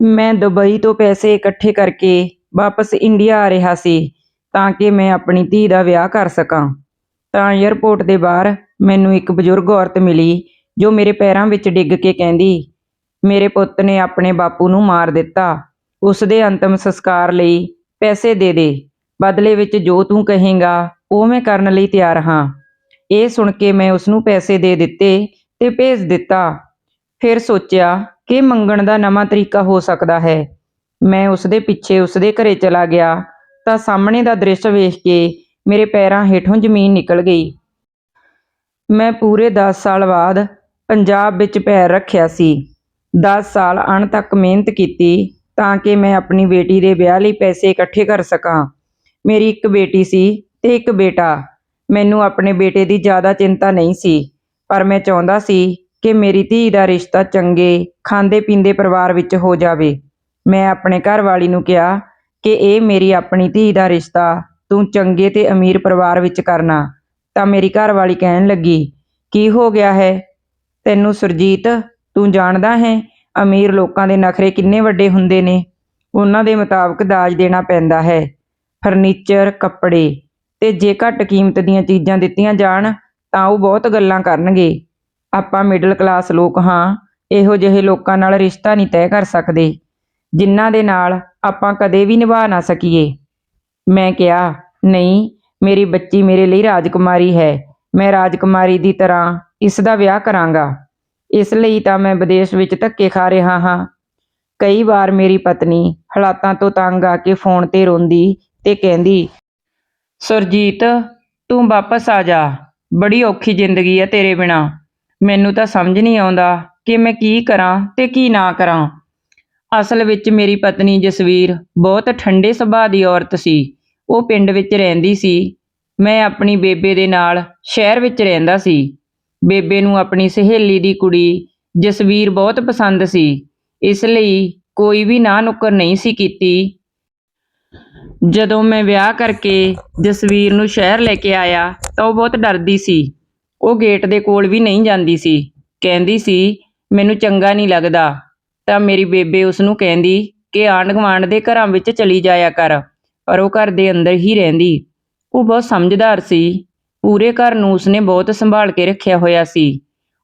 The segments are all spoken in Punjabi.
ਮੈਂ ਦੁਬਈ ਤੋਂ ਪੈਸੇ ਇਕੱਠੇ ਕਰਕੇ ਵਾਪਸ ਇੰਡੀਆ ਆ ਰਿਹਾ ਸੀ ਤਾਂ ਕਿ ਮੈਂ ਆਪਣੀ ਧੀ ਦਾ ਵਿਆਹ ਕਰ ਸਕਾਂ। ਤਾਂ ਏਅਰਪੋਰਟ ਦੇ ਬਾਹਰ ਮੈਨੂੰ ਇੱਕ ਬਜ਼ੁਰਗ ਔਰਤ ਮਿਲੀ ਜੋ ਮੇਰੇ ਪੈਰਾਂ ਵਿੱਚ ਡਿੱਗ ਕੇ ਕਹਿੰਦੀ, ਮੇਰੇ ਪੁੱਤ ਨੇ ਆਪਣੇ ਬਾਪੂ ਨੂੰ ਮਾਰ ਦਿੱਤਾ। ਉਸ ਦੇ ਅੰਤਮ ਸੰਸਕਾਰ ਲਈ ਪੈਸੇ ਦੇ ਦੇ। ਬਦਲੇ ਵਿੱਚ ਜੋ ਤੂੰ ਕਹੇਗਾ, ਉਹ ਮੈਂ ਕਰਨ ਲਈ ਤਿਆਰ ਹਾਂ। ਇਹ ਸੁਣ ਕੇ ਮੈਂ ਉਸ ਨੂੰ ਪੈਸੇ ਦੇ ਦਿੱਤੇ ਤੇ ਭੇਜ ਦਿੱਤਾ। ਫਿਰ ਸੋਚਿਆ ਕਿ ਮੰਗਣ ਦਾ ਨਵਾਂ ਤਰੀਕਾ ਹੋ ਸਕਦਾ ਹੈ। ਮੈਂ ਉਸ ਦੇ ਪਿੱਛੇ ਉਸ ਦੇ ਘਰੇ ਚਲਾ ਗਿਆ ਤਾਂ ਸਾਹਮਣੇ ਦਾ ਦ੍ਰਿਸ਼ ਵੇਖ ਕੇ ਮੇਰੇ ਪੈਰਾਂ ਹੇਠੋਂ ਜ਼ਮੀਨ ਨਿਕਲ ਗਈ। ਮੈਂ ਪੂਰੇ 10 ਸਾਲ ਬਾਅਦ ਪੰਜਾਬ ਵਿੱਚ ਪੈਰ ਰੱਖਿਆ ਸੀ। 10 ਸਾਲ ਅਣ ਤੱਕ ਮਿਹਨਤ ਕੀਤੀ ਤਾਂ ਕਿ ਮੈਂ ਆਪਣੀ ਬੇਟੀ ਦੇ ਵਿਆਹ ਲਈ ਪੈਸੇ ਇਕੱਠੇ ਕਰ ਸਕਾਂ। ਮੇਰੀ ਇੱਕ ਬੇਟੀ ਸੀ ਤੇ ਇੱਕ ਬੇਟਾ। ਮੈਨੂੰ ਆਪਣੇ ਬੇਟੇ ਦੀ ਜ਼ਿਆਦਾ ਚਿੰਤਾ ਨਹੀਂ ਸੀ, ਪਰ ਮੈਂ ਚਾਹੁੰਦਾ ਸੀ ਕਿ ਮੇਰੀ ਧੀ ਦਾ ਰਿਸ਼ਤਾ ਚੰਗੇ ਖਾਂਦੇ ਪੀਂਦੇ ਪਰਿਵਾਰ ਵਿੱਚ ਹੋ ਜਾਵੇ। ਮੈਂ ਆਪਣੇ ਘਰ ਵਾਲੀ ਨੂੰ ਕਿਹਾ ਕਿ ਇਹ ਮੇਰੀ ਆਪਣੀ ਧੀ ਦਾ ਰਿਸ਼ਤਾ, ਤੂੰ ਚੰਗੇ ਤੇ ਅਮੀਰ ਪਰਿਵਾਰ ਵਿੱਚ ਕਰਨਾ। ਤਾਂ ਮੇਰੀ ਘਰ ਵਾਲੀ ਕਹਿਣ ਲੱਗੀ, ਕੀ ਹੋ ਗਿਆ ਹੈ? ਤੈਨੂੰ ਸੁਰਜੀਤ, ਤੂੰ ਜਾਣਦਾ ਹੈ ਅਮੀਰ ਲੋਕਾਂ ਦੇ ਨਖਰੇ ਕਿੰਨੇ ਵੱਡੇ ਹੁੰਦੇ ਨੇ। ਉਹਨਾਂ ਦੇ ਮੁਤਾਬਕ ਦਾਜ ਦੇਣਾ ਪੈਂਦਾ ਹੈ। ਫਰਨੀਚਰ, ਕੱਪੜੇ ਤੇ ਜੇ ਘੱਟ ਕੀਮਤ ਦੀਆਂ ਚੀਜ਼ਾਂ ਦਿੱਤੀਆਂ ਜਾਣ, ਤਾਂ ਉਹ ਬਹੁਤ ਗੱਲਾਂ ਕਰਨਗੇ। ਆਪਾਂ ਮਿਡਲ ਕਲਾਸ ਲੋਕ ਹਾਂ, ਇਹੋ ਜਿਹੇ ਲੋਕਾਂ ਨਾਲ ਰਿਸ਼ਤਾ ਨਹੀਂ ਤੈਅ ਕਰ ਸਕਦੇ, ਜਿਨ੍ਹਾਂ ਦੇ ਨਾਲ ਆਪਾਂ ਕਦੇ ਵੀ ਨਿਭਾ ਨਾ ਸਕੀਏ। ਮੈਂ ਕਿਹਾ, ਨਹੀਂ, ਮੇਰੀ ਬੱਚੀ ਮੇਰੇ ਲਈ ਰਾਜਕੁਮਾਰੀ ਹੈ, ਮੈਂ ਰਾਜਕੁਮਾਰੀ ਦੀ ਤਰ੍ਹਾਂ ਇਸ ਦਾ ਵਿਆਹ ਕਰਾਂਗਾ। ਇਸ ਲਈ ਤਾਂ ਮੈਂ ਵਿਦੇਸ਼ ਵਿੱਚ ਧੱਕੇ ਖਾ ਰਿਹਾ ਹਾਂ। ਕਈ ਵਾਰ ਮੇਰੀ ਪਤਨੀ ਹਾਲਾਤਾਂ ਤੋਂ ਤੰਗ ਆ ਕੇ ਫੋਨ ਤੇ ਰੋਂਦੀ ਤੇ ਕਹਿੰਦੀ, ਸੁਰਜੀਤ, ਤੂੰ ਵਾਪਸ ਆ ਜਾ, ਬੜੀ ਔਖੀ ਜ਼ਿੰਦਗੀ ਹੈ ਤੇਰੇ ਬਿਨਾ। ਮੈਨੂੰ ਤਾਂ ਸਮਝ ਨਹੀਂ ਆਉਂਦਾ ਕਿ ਮੈਂ ਕੀ ਕਰਾਂ ਤੇ ਕੀ ਨਾ ਕਰਾਂ। ਅਸਲ ਵਿੱਚ ਮੇਰੀ ਪਤਨੀ ਜਸਵੀਰ ਬਹੁਤ ਠੰਡੇ ਸੁਭਾਅ ਦੀ ਔਰਤ ਸੀ। ਉਹ ਪਿੰਡ ਵਿੱਚ ਰਹਿੰਦੀ ਸੀ। ਮੈਂ ਆਪਣੀ ਬੇਬੇ ਦੇ ਨਾਲ ਸ਼ਹਿਰ ਵਿੱਚ ਰਹਿੰਦਾ ਸੀ। ਬੇਬੇ ਨੂੰ ਆਪਣੀ ਸਹੇਲੀ ਦੀ ਕੁੜੀ ਜਸਵੀਰ ਬਹੁਤ ਪਸੰਦ ਸੀ। ਇਸ ਲਈ ਕੋਈ ਵੀ ਨਾ ਨੁੱਕਰ ਨਹੀਂ ਸੀ ਕੀਤੀ। ਜਦੋਂ ਮੈਂ ਵਿਆਹ ਕਰਕੇ ਜਸਵੀਰ ਨੂੰ ਸ਼ਹਿਰ ਲੈ ਕੇ ਆਇਆ ਤਾਂ ਉਹ ਬਹੁਤ ਡਰਦੀ ਸੀ। ਉਹ ਗੇਟ ਦੇ ਕੋਲ ਵੀ ਨਹੀਂ ਜਾਂਦੀ ਸੀ। ਕਹਿੰਦੀ ਸੀ, ਮੈਨੂੰ ਚੰਗਾ ਨਹੀਂ ਲੱਗਦਾ। ਤਾਂ ਮੇਰੀ ਬੇਬੇ ਉਸ ਨੂੰ ਕਹਿੰਦੀ ਕਿ ਆਂਢ ਗੁਆਂਢ ਦੇ ਘਰਾਂ ਵਿੱਚ ਚਲੀ ਜਾਇਆ ਕਰ, ਪਰ ਉਹ ਘਰ ਦੇ ਅੰਦਰ ਹੀ ਰਹਿੰਦੀ। ਉਹ ਬਹੁਤ ਸਮਝਦਾਰ ਸੀ। ਪੂਰੇ ਘਰ ਨੂੰ ਉਸਨੇ ਬਹੁਤ ਸੰਭਾਲ ਕੇ ਰੱਖਿਆ ਹੋਇਆ ਸੀ।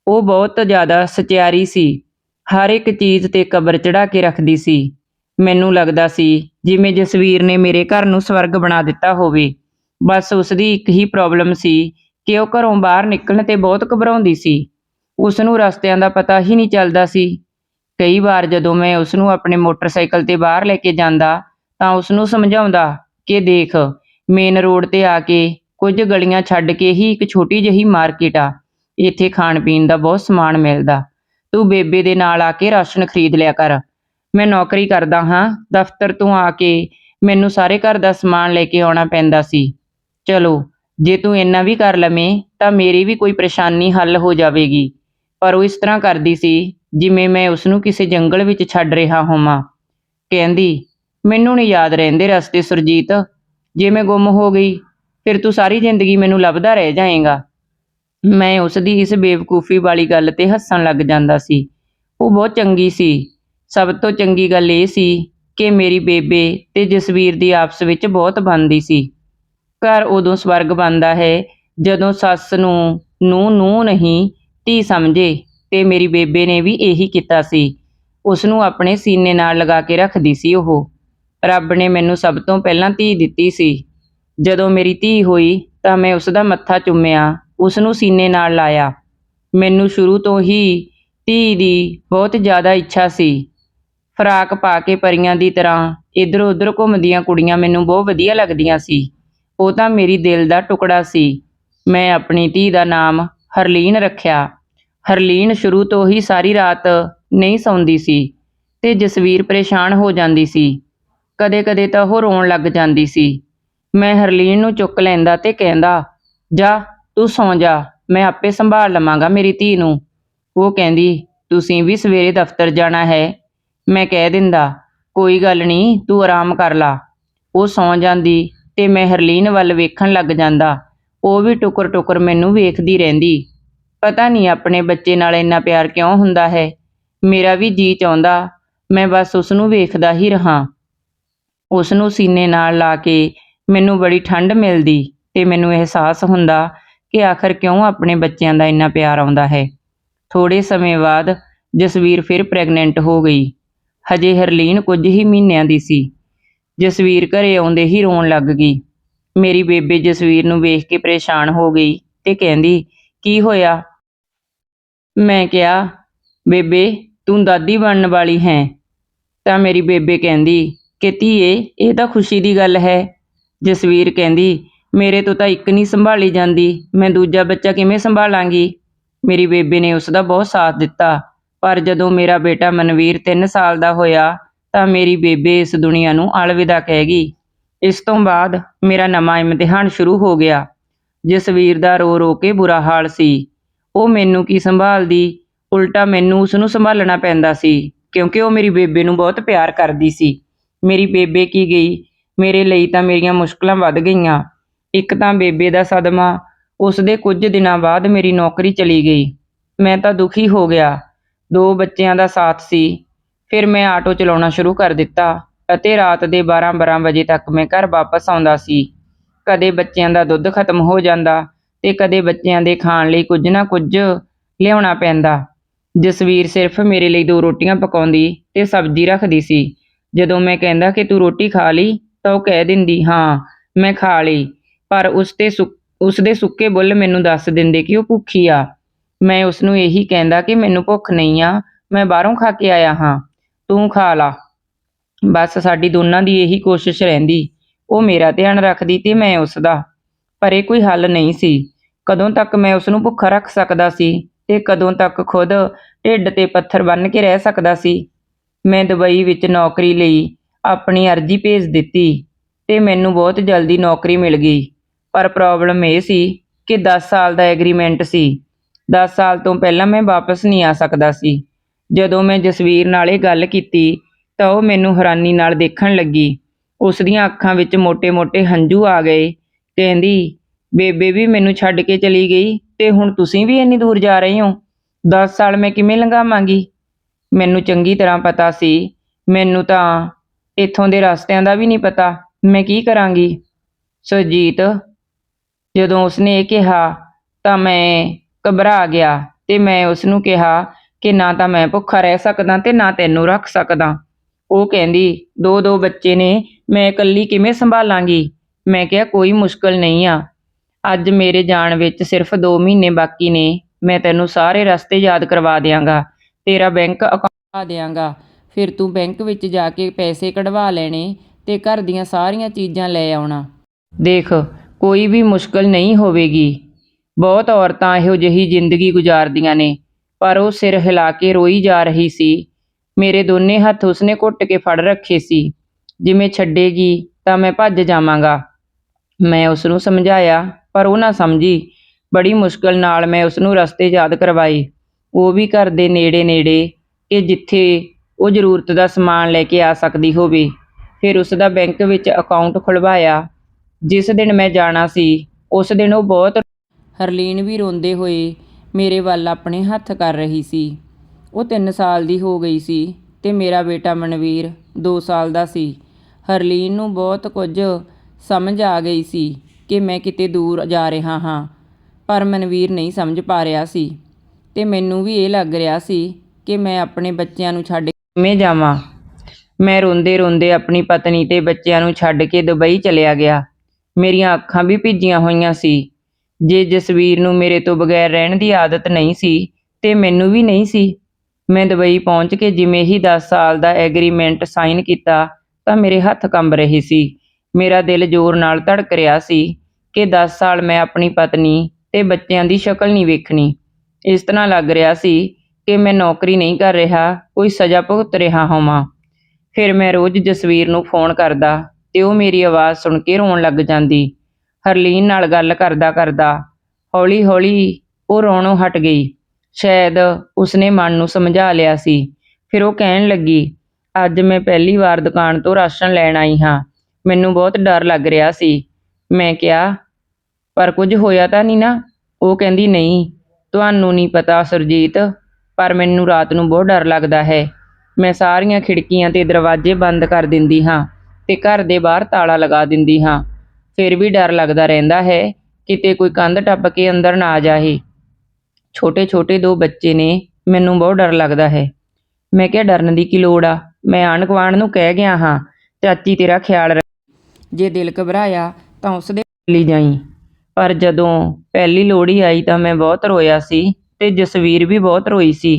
ਉਹ ਬਹੁਤ ਜ਼ਿਆਦਾ ਸਚਿਆਰੀ ਸੀ। ਹਰ ਇੱਕ ਚੀਜ਼ ਤੇ ਕਬਰ ਚੜਾ ਕੇ ਰੱਖਦੀ ਸੀ। ਮੈਨੂੰ ਲੱਗਦਾ ਸੀ, ਜਿਵੇਂ ਜਸਵੀਰ ਨੇ ਮੇਰੇ ਘਰ ਨੂੰ ਸਵਰਗ ਬਣਾ ਦਿੱਤਾ ਹੋਵੇ। ਬਸ ਉਸ ਦੀ ਇੱਕ ਹੀ ਪ੍ਰੋਬਲਮ ਸੀ ਕਿ ਉਹ ਘਰੋਂ ਬਾਹਰ ਨਿਕਲਣ ਤੇ ਬਹੁਤ ਘਬਰਾਉਂਦੀ ਸੀ। ਉਸ ਨੂੰ ਰਸਤਿਆਂ ਦਾ ਪਤਾ ਹੀ ਨਹੀਂ ਚੱਲਦਾ ਸੀ। ਕਈ ਵਾਰ ਜਦੋਂ ਮੈਂ ਉਸ ਨੂੰ ਆਪਣੇ ਮੋਟਰਸਾਈਕਲ ਤੇ ਬਾਹਰ ਲੈ ਕੇ ਜਾਂਦਾ, ਤਾਂ ਉਸ ਨੂੰ ਸਮਝਾਉਂਦਾ ਕਿ ਦੇਖ, ਮੇਨ ਰੋਡ ਤੇ ਆ ਕੇ ਕੁਝ ਗਲੀਆਂ ਛੱਡ ਕੇ ਹੀ ਇੱਕ ਛੋਟੀ ਜਿਹੀ ਮਾਰਕੀਟ ਆ। ਇੱਥੇ ਖਾਣ ਪੀਣ ਦਾ ਬਹੁਤ ਸਮਾਨ ਮਿਲਦਾ। ਤੂੰ ਬੇਬੇ ਦੇ ਨਾਲ ਆ ਕੇ ਰਾਸ਼ਨ ਖਰੀਦ ਲਿਆ ਕਰ। ਮੈਂ ਨੌਕਰੀ ਕਰਦਾ ਹਾਂ, ਦਫ਼ਤਰ ਤੋਂ ਆ ਕੇ ਮੈਨੂੰ ਸਾਰੇ ਘਰ ਦਾ ਸਮਾਨ ਲੈ ਕੇ ਆਉਣਾ ਪੈਂਦਾ ਸੀ। ਚਲੋ ਜੇ ਤੂੰ ਇੰਨਾ ਵੀ ਕਰ ਲਵੇਂ, ਤਾਂ ਮੇਰੀ ਵੀ ਕੋਈ ਪਰੇਸ਼ਾਨੀ ਹੱਲ ਹੋ ਜਾਵੇਗੀ। ਪਰ ਉਹ ਇਸ ਤਰ੍ਹਾਂ ਕਰਦੀ ਸੀ, ਜਿਵੇਂ ਮੈਂ ਉਸ ਨੂੰ ਕਿਸੇ ਜੰਗਲ ਵਿੱਚ ਛੱਡ ਰਿਹਾ ਹੋਵਾਂ। ਕਹਿੰਦੀ, ਮੈਨੂੰ ਨਹੀਂ ਯਾਦ ਰਹਿੰਦੇ ਰਸਤੇ, ਸੁਰਜੀਤ। ਜੇ ਮੈਂ ਗੁੰਮ ਹੋ ਗਈ, ਫਿਰ ਤੂੰ ਸਾਰੀ ਜ਼ਿੰਦਗੀ ਮੈਨੂੰ ਲੱਭਦਾ ਰਹਿ ਜਾਏਗਾ। ਮੈਂ ਉਸ ਦੀ ਇਸ ਬੇਵਕੂਫੀ ਵਾਲੀ ਗੱਲ ਤੇ ਹੱਸਣ ਲੱਗ ਜਾਂਦਾ ਸੀ। ਉਹ ਬਹੁਤ ਚੰਗੀ ਸੀ। ਸਭ ਤੋਂ ਚੰਗੀ ਗੱਲ ਇਹ ਸੀ ਕਿ ਮੇਰੀ ਬੇਬੇ ਤੇ ਜਸਵੀਰ ਦੀ ਆਪਸ ਵਿੱਚ ਬਹੁਤ ਬਣਦੀ ਸੀ। ਘਰ ਉਦੋਂ ਸਵਰਗ ਬਣਦਾ ਹੈ, ਜਦੋਂ ਸੱਸ ਨੂੰ ਨੂੰ ਨੂੰ ਨਹੀਂ, ਧੀ ਸਮਝੇ, ਤੇ ਮੇਰੀ ਬੇਬੇ ਨੇ ਵੀ ਇਹੀ ਕੀਤਾ ਸੀ। ਉਸ ਨੂੰ ਆਪਣੇ ਸੀਨੇ ਨਾਲ ਲਗਾ ਕੇ ਰੱਖਦੀ ਸੀ ਉਹ। ਰੱਬ ਨੇ ਮੈਨੂੰ ਸਭ ਤੋਂ ਪਹਿਲਾਂ ਧੀ ਦਿੱਤੀ ਸੀ। ਜਦੋਂ ਮੇਰੀ ਧੀ ਹੋਈ ਤਾਂ ਮੈਂ ਉਸ ਦਾ ਮੱਥਾ ਚੁੰਮਿਆ ਉਸ ਨੂੰ ਸੀਨੇ ਨਾਲ ਲਾਇਆ। ਮੈਨੂੰ ਸ਼ੁਰੂ ਤੋਂ ਹੀ ਧੀ ਦੀ ਬਹੁਤ ਜ਼ਿਆਦਾ ਇੱਛਾ ਸੀ। ਫਰਾਕ ਪਾ ਕੇ ਪਰੀਆਂ ਦੀ ਤਰ੍ਹਾਂ ਇੱਧਰ ਉੱਧਰ ਘੁੰਮਦੀਆਂ ਕੁੜੀਆਂ ਮੈਨੂੰ ਬਹੁਤ ਵਧੀਆ ਲੱਗਦੀਆਂ ਸੀ। ਉਹ ਤਾਂ ਮੇਰੀ ਦਿਲ ਦਾ ਟੁਕੜਾ ਸੀ। ਮੈਂ ਆਪਣੀ ਧੀ ਦਾ ਨਾਮ ਹਰਲੀਨ ਰੱਖਿਆ। ਹਰਲੀਨ ਸ਼ੁਰੂ ਤੋਂ ਹੀ ਸਾਰੀ ਰਾਤ ਨਹੀਂ ਸੌਂਦੀ ਸੀ ਤੇ ਜਸਵੀਰ ਪਰੇਸ਼ਾਨ ਹੋ ਜਾਂਦੀ ਸੀ। ਕਦੇ-ਕਦੇ ਤਾਂ ਉਹ ਰੋਣ ਲੱਗ ਜਾਂਦੀ ਸੀ। ਮੈਂ ਹਰਲੀਨ ਨੂੰ ਚੁੱਕ ਲੈਂਦਾ ਤੇ ਕਹਿੰਦਾ, ਜਾ, ਤੂੰ ਸੌਂ ਜਾ, ਮੈਂ ਆਪੇ ਸੰਭਾਲ ਲਵਾਂਗਾ ਮੇਰੀ ਧੀ ਨੂੰ। ਉਹ ਕਹਿੰਦੀ, ਤੁਸੀਂ ਵੀ ਸਵੇਰੇ ਦਫ਼ਤਰ ਜਾਣਾ ਹੈ? ਮੈਂ ਕਹਿ ਦਿੰਦਾ, ਕੋਈ ਗੱਲ ਨਹੀਂ, ਤੂੰ ਆਰਾਮ ਕਰ ਲਾ। ਉਹ ਸੌਂ ਜਾਂਦੀ ਤੇ ਮੈਂ ਹਰਲੀਨ ਵੱਲ ਵੇਖਣ ਲੱਗ ਜਾਂਦਾ। ਉਹ ਵੀ ਟੁਕਰ-ਟੁਕਰ ਮੈਨੂੰ ਵੇਖਦੀ ਰਹਿੰਦੀ। ਪਤਾ ਨਹੀਂ ਆਪਣੇ ਬੱਚੇ ਨਾਲ ਇੰਨਾ ਪਿਆਰ ਕਿਉਂ ਹੁੰਦਾ ਹੈ। ਮੇਰਾ ਵੀ ਜੀ ਚਾਹੁੰਦਾ, ਮੈਂ ਬਸ ਉਸ ਨੂੰ ਵੇਖਦਾ ਹੀ ਰਹਾ। ਉਸ ਨੂੰ ਸੀਨੇ ਨਾਲ ਲਾ ਕੇ ਮੈਨੂੰ ਬੜੀ ਠੰਡ ਮਿਲਦੀ ਤੇ ਮੈਨੂੰ ਅਹਿਸਾਸ ਹੁੰਦਾ ਕਿ ਆਖਰ ਕਿਉਂ ਆਪਣੇ ਬੱਚਿਆਂ ਦਾ ਇੰਨਾ ਪਿਆਰ ਆਉਂਦਾ ਹੈ। ਥੋੜੇ ਸਮੇਂ ਬਾਅਦ ਜਸਵੀਰ ਫਿਰ ਪ੍ਰੈਗਨੈਂਟ ਹੋ ਗਈ। ਹਜੇ ਹਰਲੀਨ ਕੁਝ ਹੀ ਮਹੀਨਿਆਂ ਦੀ ਸੀ। ਜਸਵੀਰ ਘਰੇ ਆਉਂਦੇ ਹੀ ਰੋਣ ਲੱਗ ਗਈ। ਮੇਰੀ ਬੇਬੇ ਜਸਵੀਰ ਨੂੰ ਵੇਖ ਕੇ ਪਰੇਸ਼ਾਨ ਹੋ ਗਈ ਤੇ ਕਹਿੰਦੀ, ਕੀ ਹੋਇਆ? ਮੈਂ ਕਿਹਾ, ਬੇਬੇ, ਤੂੰ ਦਾਦੀ ਬਣਨ ਵਾਲੀ ਹੈ। ਤਾਂ ਮੇਰੀ ਬੇਬੇ ਕਹਿੰਦੀ, ਕਿ ਧੀਏ, ਇਹ ਤਾਂ ਖੁਸ਼ੀ ਦੀ ਗੱਲ ਹੈ। ਜਸਵੀਰ ਕਹਿੰਦੀ, ਮੇਰੇ ਤੋਂ ਤਾਂ ਇੱਕ ਨਹੀਂ ਸੰਭਾਲੀ ਜਾਂਦੀ। ਮੈਂ ਦੂਜਾ ਬੱਚਾ ਕਿਵੇਂ ਸੰਭਾਲਾਂਗੀ? ਮੇਰੀ ਬੇਬੇ ਨੇ ਉਸ ਦਾ ਬਹੁਤ ਸਾਥ ਦਿੱਤਾ। ਪਰ ਜਦੋਂ ਮੇਰਾ ਬੇਟਾ ਮਨਵੀਰ 3 ਸਾਲ ਦਾ ਹੋਇਆ ਤਾਂ ਮੇਰੀ ਬੇਬੇ ਇਸ ਦੁਨੀਆ ਨੂੰ ਅਲਵਿਦਾ ਕਹਿ ਗਈ ਇਸ ਤੋਂ ਬਾਅਦ ਮੇਰਾ ਨਵਾਂ ਇਮਤਿਹਾਨ ਸ਼ੁਰੂ ਹੋ ਗਿਆ। ਜਸਵੀਰ ਦਾ ਰੋ ਰੋ ਕੇ ਬੁਰਾ ਹਾਲ ਸੀ, ਉਹ ਮੈਨੂੰ ਕੀ ਸੰਭਾਲਦੀ? ਉਲਟਾ ਮੈਨੂੰ ਉਸ ਨੂੰ ਸੰਭਾਲਣਾ ਪੈਂਦਾ ਸੀ, ਕਿਉਂਕਿ ਉਹ ਮੇਰੀ ਬੇਬੇ ਨੂੰ ਬਹੁਤ ਪਿਆਰ ਕਰਦੀ ਸੀ। ਮੇਰੀ ਬੇਬੇ ਕੀ ਗਈ? ਮੇਰੇ ਲਈ ਤਾਂ ਮੇਰੀਆਂ ਮੁਸ਼ਕਲਾਂ ਵੱਧ ਗਈਆਂ। ਇੱਕ ਤਾਂ ਬੇਬੇ ਦਾ ਸਦਮਾ ਉਸ ਦੇ ਕੁਝ ਦਿਨਾਂ ਬਾਅਦ ਮੇਰੀ ਨੌਕਰੀ ਚਲੀ ਗਈ। ਮੈਂ ਤਾਂ ਦੁਖੀ ਹੋ ਗਿਆ। ਦੋ ਬੱਚਿਆਂ ਦਾ ਸਾਥ ਸੀ। ਫਿਰ ਮੈਂ ਆਟੋ ਚਲਾਉਣਾ ਸ਼ੁਰੂ ਕਰ ਦਿੱਤਾ ਅਤੇ ਰਾਤ ਦੇ 12-12 ਵਜੇ ਤੱਕ ਮੈਂ ਘਰ ਵਾਪਸ ਆਉਂਦਾ ਸੀ। ਕਦੇ ਬੱਚਿਆਂ ਦਾ ਦੁੱਧ ਖਤਮ ਹੋ ਜਾਂਦਾ ਤੇ ਕਦੇ ਬੱਚਿਆਂ ਦੇ ਖਾਣ ਲਈ ਕੁਝ ਨਾ ਕੁਝ ਲਿਆਉਣਾ ਪੈਂਦਾ। ਜਸਵੀਰ ਸਿਰਫ ਮੇਰੇ ਲਈ ਦੋ ਰੋਟੀਆਂ ਪਕਾਉਂਦੀ ਤੇ ਸਬਜ਼ੀ ਰੱਖਦੀ ਸੀ। ਜਦੋਂ ਮੈਂ ਕਹਿੰਦਾ ਕਿ ਤੂੰ ਰੋਟੀ ਖਾ ਲਈ ਤਾਂ ਉਹ ਕਹਿ ਦਿੰਦੀ, ਹਾਂ, ਮੈਂ ਖਾ ਲਈ, ਪਰ ਉਸ ਤੇ ਉਸ ਦੇ ਸੁੱਕੇ ਬੁੱਲ ਮੈਨੂੰ ਦੱਸ ਦਿੰਦੇ ਕਿ ਉਹ ਭੁੱਖੀ ਆ। ਮੈਂ ਉਸ ਨੂੰ ਇਹੀ ਕਹਿੰਦਾ ਕਿ ਮੈਨੂੰ ਭੁੱਖ ਨਹੀਂ ਆ, ਮੈਂ ਬਾਹਰੋਂ ਖਾ ਕੇ ਆਇਆ ਹਾਂ। ਤੂੰ ਖਾ ਲਾ। ਬਸ ਸਾਡੀ ਦੋਨਾਂ ਦੀ ਇਹੀ ਕੋਸ਼ਿਸ਼ ਰਹਿੰਦੀ। ਉਹ ਮੇਰਾ ਧਿਆਨ ਰੱਖਦੀ ਤੇ ਮੈਂ ਉਸ ਦਾ ਪਰ ਇਹ ਕੋਈ ਹੱਲ ਨਹੀਂ ਸੀ। ਕਦੋਂ ਤੱਕ ਮੈਂ ਉਸ ਨੂੰ ਭੁੱਖਾ ਰੱਖ ਸਕਦਾ ਸੀ ਤੇ ਕਦੋਂ ਤੱਕ ਖੁਦ ਢਿੱਡ ਤੇ ਪੱਥਰ ਬੰਨ੍ਹ ਕੇ ਰਹਿ ਸਕਦਾ ਸੀ। ਮੈਂ ਦੁਬਈ ਵਿੱਚ ਨੌਕਰੀ ਲਈ ਆਪਣੀ ਅਰਜ਼ੀ ਭੇਜ ਦਿੱਤੀ ਤੇ ਮੈਨੂੰ ਬਹੁਤ ਜਲਦੀ ਨੌਕਰੀ ਮਿਲ ਗਈ। ਪਰ ਪ੍ਰੋਬਲਮ ਇਹ ਸੀ ਕਿ 10 ਸਾਲ ਦਾ ਐਗਰੀਮੈਂਟ ਸੀ। 10 ਸਾਲ ਤੋਂ ਪਹਿਲਾਂ ਮੈਂ ਵਾਪਸ ਨਹੀਂ ਆ ਸਕਦਾ ਸੀ। ਜਦੋਂ ਮੈਂ ਜਸਵੀਰ ਨਾਲ ਇਹ ਗੱਲ ਕੀਤੀ, ਤਾਂ ਉਹ ਮੈਨੂੰ ਹੈਰਾਨੀ ਨਾਲ ਦੇਖਣ ਲੱਗੀ। ਉਸ ਦੀਆਂ ਅੱਖਾਂ ਵਿੱਚ ਮੋٹے-ਮੋٹے ਹੰਝੂ ਆ ਗਏ। ਕਹਿੰਦੀ, ਬੇਬੇ ਵੀ ਮੈਨੂੰ ਛੱਡ ਕੇ ਚਲੀ ਗਈ, ਤੇ ਹੁਣ ਤੁਸੀਂ ਵੀ ਇੰਨੀ ਦੂਰ ਜਾ ਰਹੇ ਹੋ? 10 ਸਾਲ ਮੈਂ ਕਿਵੇਂ ਲੰਘਾਵਾਂਗੀ? ਮੈਨੂੰ ਚੰਗੀ ਤਰ੍ਹਾਂ ਪਤਾ ਸੀ। ਮੈਨੂੰ ਤਾਂ ਇੱਥੋਂ ਦੇ ਰਸਤਿਆਂ ਦਾ ਵੀ ਨਹੀਂ ਪਤਾ, ਮੈਂ ਕੀ ਕਰਾਂਗੀ? ਸੁਰਜੀਤ, ਜਦੋਂ ਉਸਨੇ ਇਹ ਕਿਹਾ, ਤਾਂ ਮੈਂ ਘਬਰਾ ਗਿਆ ਤੇ ਮੈਂ ਉਸ ਨੂੰ ਕਿਹਾ ਕਿ ਨਾ ਤਾਂ ਮੈਂ ਭੁੱਖਾ ਰਹਿ ਸਕਦਾ ਤੇ ਨਾ ਤੈਨੂੰ ਰੱਖ ਸਕਦਾ। ਉਹ ਕਹਿੰਦੀ, ਦੋ ਦੋ ਬੱਚੇ ਨੇ, ਮੈਂ ਇਕੱਲੀ ਕਿਵੇਂ ਸੰਭਾਲਾਂਗੀ? ਮੈਂ ਕਿਹਾ, ਕੋਈ ਮੁਸ਼ਕਲ ਨਹੀਂ ਆ। ਅੱਜ ਮੇਰੇ ਜਾਣ ਵਿੱਚ ਸਿਰਫ 2 ਮਹੀਨੇ ਬਾਕੀ ਨੇ, ਮੈਂ ਤੈਨੂੰ ਸਾਰੇ ਰਸਤੇ ਯਾਦ ਕਰਵਾ ਦਿਆਂਗਾ, ਤੇਰਾ ਬੈਂਕ ਅਕਾਊਂਟ ਦਿਆਂਗਾ। ਫਿਰ ਤੂੰ ਬੈਂਕ ਵਿੱਚ ਜਾ ਕੇ ਪੈਸੇ ਕਢਵਾ ਲੈਣੇ ਤੇ ਘਰ ਦੀਆਂ ਸਾਰੀਆਂ ਚੀਜ਼ਾਂ ਲੈ ਆਉਣਾ। ਦੇਖ, ਕੋਈ ਵੀ ਮੁਸ਼ਕਲ ਨਹੀਂ ਹੋਵੇਗੀ। ਬਹੁਤ ਔਰਤਾਂ ਇਹੋ ਜਿਹੀ ਜ਼ਿੰਦਗੀ ਗੁਜ਼ਾਰਦੀਆਂ ਨੇ। ਪਰ ਉਹ ਸਿਰ ਹਿਲਾ ਕੇ ਰੋਈ ਜਾ ਰਹੀ ਸੀ। ਮੇਰੇ ਦੋਨੇ ਹੱਥ ਉਸਨੇ ਘੁੱਟ ਕੇ ਫੜ ਰੱਖੇ ਸੀ। ਜਿਵੇਂ ਛੱਡੇਗੀ ਤਾਂ ਮੈਂ ਭੱਜ ਜਾਵਾਂਗਾ। ਮੈਂ ਉਸ ਨੂੰ ਸਮਝਾਇਆ, ਪਰ ਉਹ ਨਾ ਸਮਝੀ। ਬੜੀ ਮੁਸ਼ਕਲ ਨਾਲ ਮੈਂ ਉਸ ਨੂੰ ਰਸਤੇ ਯਾਦ ਕਰਵਾਏ। ਉਹ ਵੀ ਘਰ ਦੇ ਨੇੜੇ ਨੇੜੇ ਕਿ ਜਿੱਥੇ ਉਹ ਜ਼ਰੂਰਤ ਦਾ ਸਮਾਨ ਲੈ ਕੇ ਆ ਸਕਦੀ ਹੋਵੇ। ਫਿਰ ਉਸ ਦਾ ਬੈਂਕ ਵਿੱਚ ਅਕਾਊਂਟ ਖੁਲਵਾਇਆ। ਜਿਸ ਦਿਨ ਮੈਂ ਜਾਣਾ ਸੀ, ਉਸ ਦਿਨ ਉਹ ਬਹੁਤ ਹਰਲੀਨ ਵੀ ਰੋਂਦੇ ਹੋਏ ਮੇਰੇ ਵੱਲ ਆਪਣੇ ਹੱਥ ਕਰ ਰਹੀ ਸੀ। ਉਹ 3 ਸਾਲ ਦੀ ਹੋ ਗਈ ਸੀ ਤੇ ਮੇਰਾ ਬੇਟਾ ਮਨਵੀਰ 2 ਸਾਲ ਦਾ ਸੀ। ਹਰਲੀਨ ਨੂੰ ਬਹੁਤ ਕੁਝ ਸਮਝ ਆ ਗਈ ਸੀ ਕਿ ਮੈਂ ਕਿਤੇ ਦੂਰ ਜਾ ਰਿਹਾ ਹਾਂ, ਪਰ ਮਨਵੀਰ ਨਹੀਂ ਸਮਝ ਪਾ ਰਿਹਾ ਸੀ ਤੇ ਮੈਨੂੰ ਵੀ ਇਹ ਲੱਗ ਰਿਹਾ ਸੀ ਕਿ ਮੈਂ ਆਪਣੇ ਬੱਚਿਆਂ ਨੂੰ ਛੱਡ ਕਿਵੇਂ ਜਾਵਾਂ। ਮੈਂ ਰੋਂਦੇ ਰੋਂਦੇ ਆਪਣੀ ਪਤਨੀ ਤੇ ਬੱਚਿਆਂ ਨੂੰ ਛੱਡ ਕੇ ਦੁਬਈ ਚਲਿਆ ਗਿਆ। ਮੇਰੀਆਂ ਅੱਖਾਂ ਵੀ ਭਿੱਜੀਆਂ ਹੋਈਆਂ ਸੀ। ਜੇ ਜਸਵੀਰ ਨੂੰ ਮੇਰੇ ਤੋਂ ਬਗੈਰ ਰਹਿਣ ਦੀ ਆਦਤ ਨਹੀਂ ਸੀ, ਤੇ ਮੈਨੂੰ ਵੀ ਨਹੀਂ ਸੀ। ਮੈਂ ਦੁਬਈ ਪਹੁੰਚ ਕੇ ਜਿਵੇਂ ਹੀ 10 ਸਾਲ ਦਾ ਐਗਰੀਮੈਂਟ ਸਾਈਨ ਕੀਤਾ, ਤਾਂ ਮੇਰੇ ਹੱਥ ਕੰਬ ਰਹੇ ਸੀ। ਮੇਰਾ ਦਿਲ ਜ਼ੋਰ ਨਾਲ ਧੜਕ ਰਿਹਾ ਸੀ ਕਿ 10 ਸਾਲ ਮੈਂ ਆਪਣੀ ਪਤਨੀ ਤੇ ਬੱਚਿਆਂ ਦੀ ਸ਼ਕਲ ਨਹੀਂ ਵੇਖਣੀ। ਇਸ ਤਰ੍ਹਾਂ ਲੱਗ ਰਿਹਾ ਸੀ ਕਿ ਮੈਂ ਨੌਕਰੀ ਨਹੀਂ ਕਰ ਰਿਹਾ, ਕੋਈ ਸਜ਼ਾ ਭੁਗਤ ਰਿਹਾ ਹੋਵਾਂ। ਫਿਰ ਮੈਂ ਰੋਜ਼ ਜਸਵੀਰ ਨੂੰ ਫੋਨ ਕਰਦਾ ਤੇ ਉਹ ਮੇਰੀ ਆਵਾਜ਼ ਸੁਣ ਕੇ ਰੋਣ ਲੱਗ ਜਾਂਦੀ। ਹਰਲੀਨ ਨਾਲ ਗੱਲ ਕਰਦਾ ਕਰਦਾ ਹੌਲੀ ਹੌਲੀ ਉਹ ਰੋਣੋਂ ਹਟ ਗਈ। ਸ਼ਾਇਦ ਉਸਨੇ ਮਨ ਨੂੰ ਸਮਝਾ ਲਿਆ ਸੀ। ਫਿਰ ਉਹ ਕਹਿਣ ਲੱਗੀ, ਅੱਜ ਮੈਂ ਪਹਿਲੀ ਵਾਰ ਦੁਕਾਨ ਤੋਂ ਰਾਸ਼ਨ ਲੈਣ ਆਈ ਹਾਂ। ਮੈਨੂੰ ਬਹੁਤ ਡਰ ਲੱਗ ਰਿਹਾ ਸੀ। ਮੈਂ ਕਿਹਾ, ਪਰ ਕੁਝ ਹੋਇਆ ਤਾਂ ਨਹੀਂ ਨਾ? ਉਹ ਕਹਿੰਦੀ, ਨਹੀਂ, ਤੁਹਾਨੂੰ ਨਹੀਂ ਪਤਾ ਸੁਰਜੀਤ, ਪਰ ਮੈਨੂੰ ਰਾਤ ਨੂੰ ਬਹੁਤ ਡਰ ਲੱਗਦਾ ਹੈ। ਮੈਂ ਸਾਰੀਆਂ ਖਿੜਕੀਆਂ ਤੇ ਦਰਵਾਜ਼ੇ ਬੰਦ ਕਰ ਦਿੰਦੀ ਹਾਂ ਤੇ ਘਰ ਦੇ ਬਾਹਰ ਤਾਲਾ ਲਗਾ ਦਿੰਦੀ ਹਾਂ। ਫਿਰ ਵੀ ਡਰ ਲੱਗਦਾ ਰਹਿੰਦਾ ਹੈ, ਕਿਤੇ ਕੋਈ ਕੰਧ ਟੱਪ ਕੇ ਅੰਦਰ ਨਾ ਆ ਜਾਏ। ਛੋਟੇ ਛੋਟੇ ਦੋ ਬੱਚੇ ਨੇ, ਮੈਨੂੰ ਬਹੁਤ ਡਰ ਲੱਗਦਾ ਹੈ। ਮੈਂ ਕਿਹਾ, ਡਰਨ ਦੀ ਕੀ ਲੋੜ ਆ? ਮੈਂ ਆਂਢ ਗੁਆਂਢ ਨੂੰ ਕਹਿ ਗਿਆ ਹਾਂ, ਚਾਚੀ ਤੇਰਾ ਖਿਆਲ ਰੱਖ। ਜੇ ਦਿਲ ਘਬਰਾਇਆ ਤਾਂ ਉਸ ਦੇ ਲਈ ਜਾਈ। ਪਰ ਜਦੋਂ ਪਹਿਲੀ ਲੋਹੜੀ ਆਈ ਤਾਂ ਮੈਂ ਬਹੁਤ ਰੋਇਆ ਸੀ ਤੇ ਜਸਵੀਰ ਵੀ ਬਹੁਤ ਰੋਈ ਸੀ।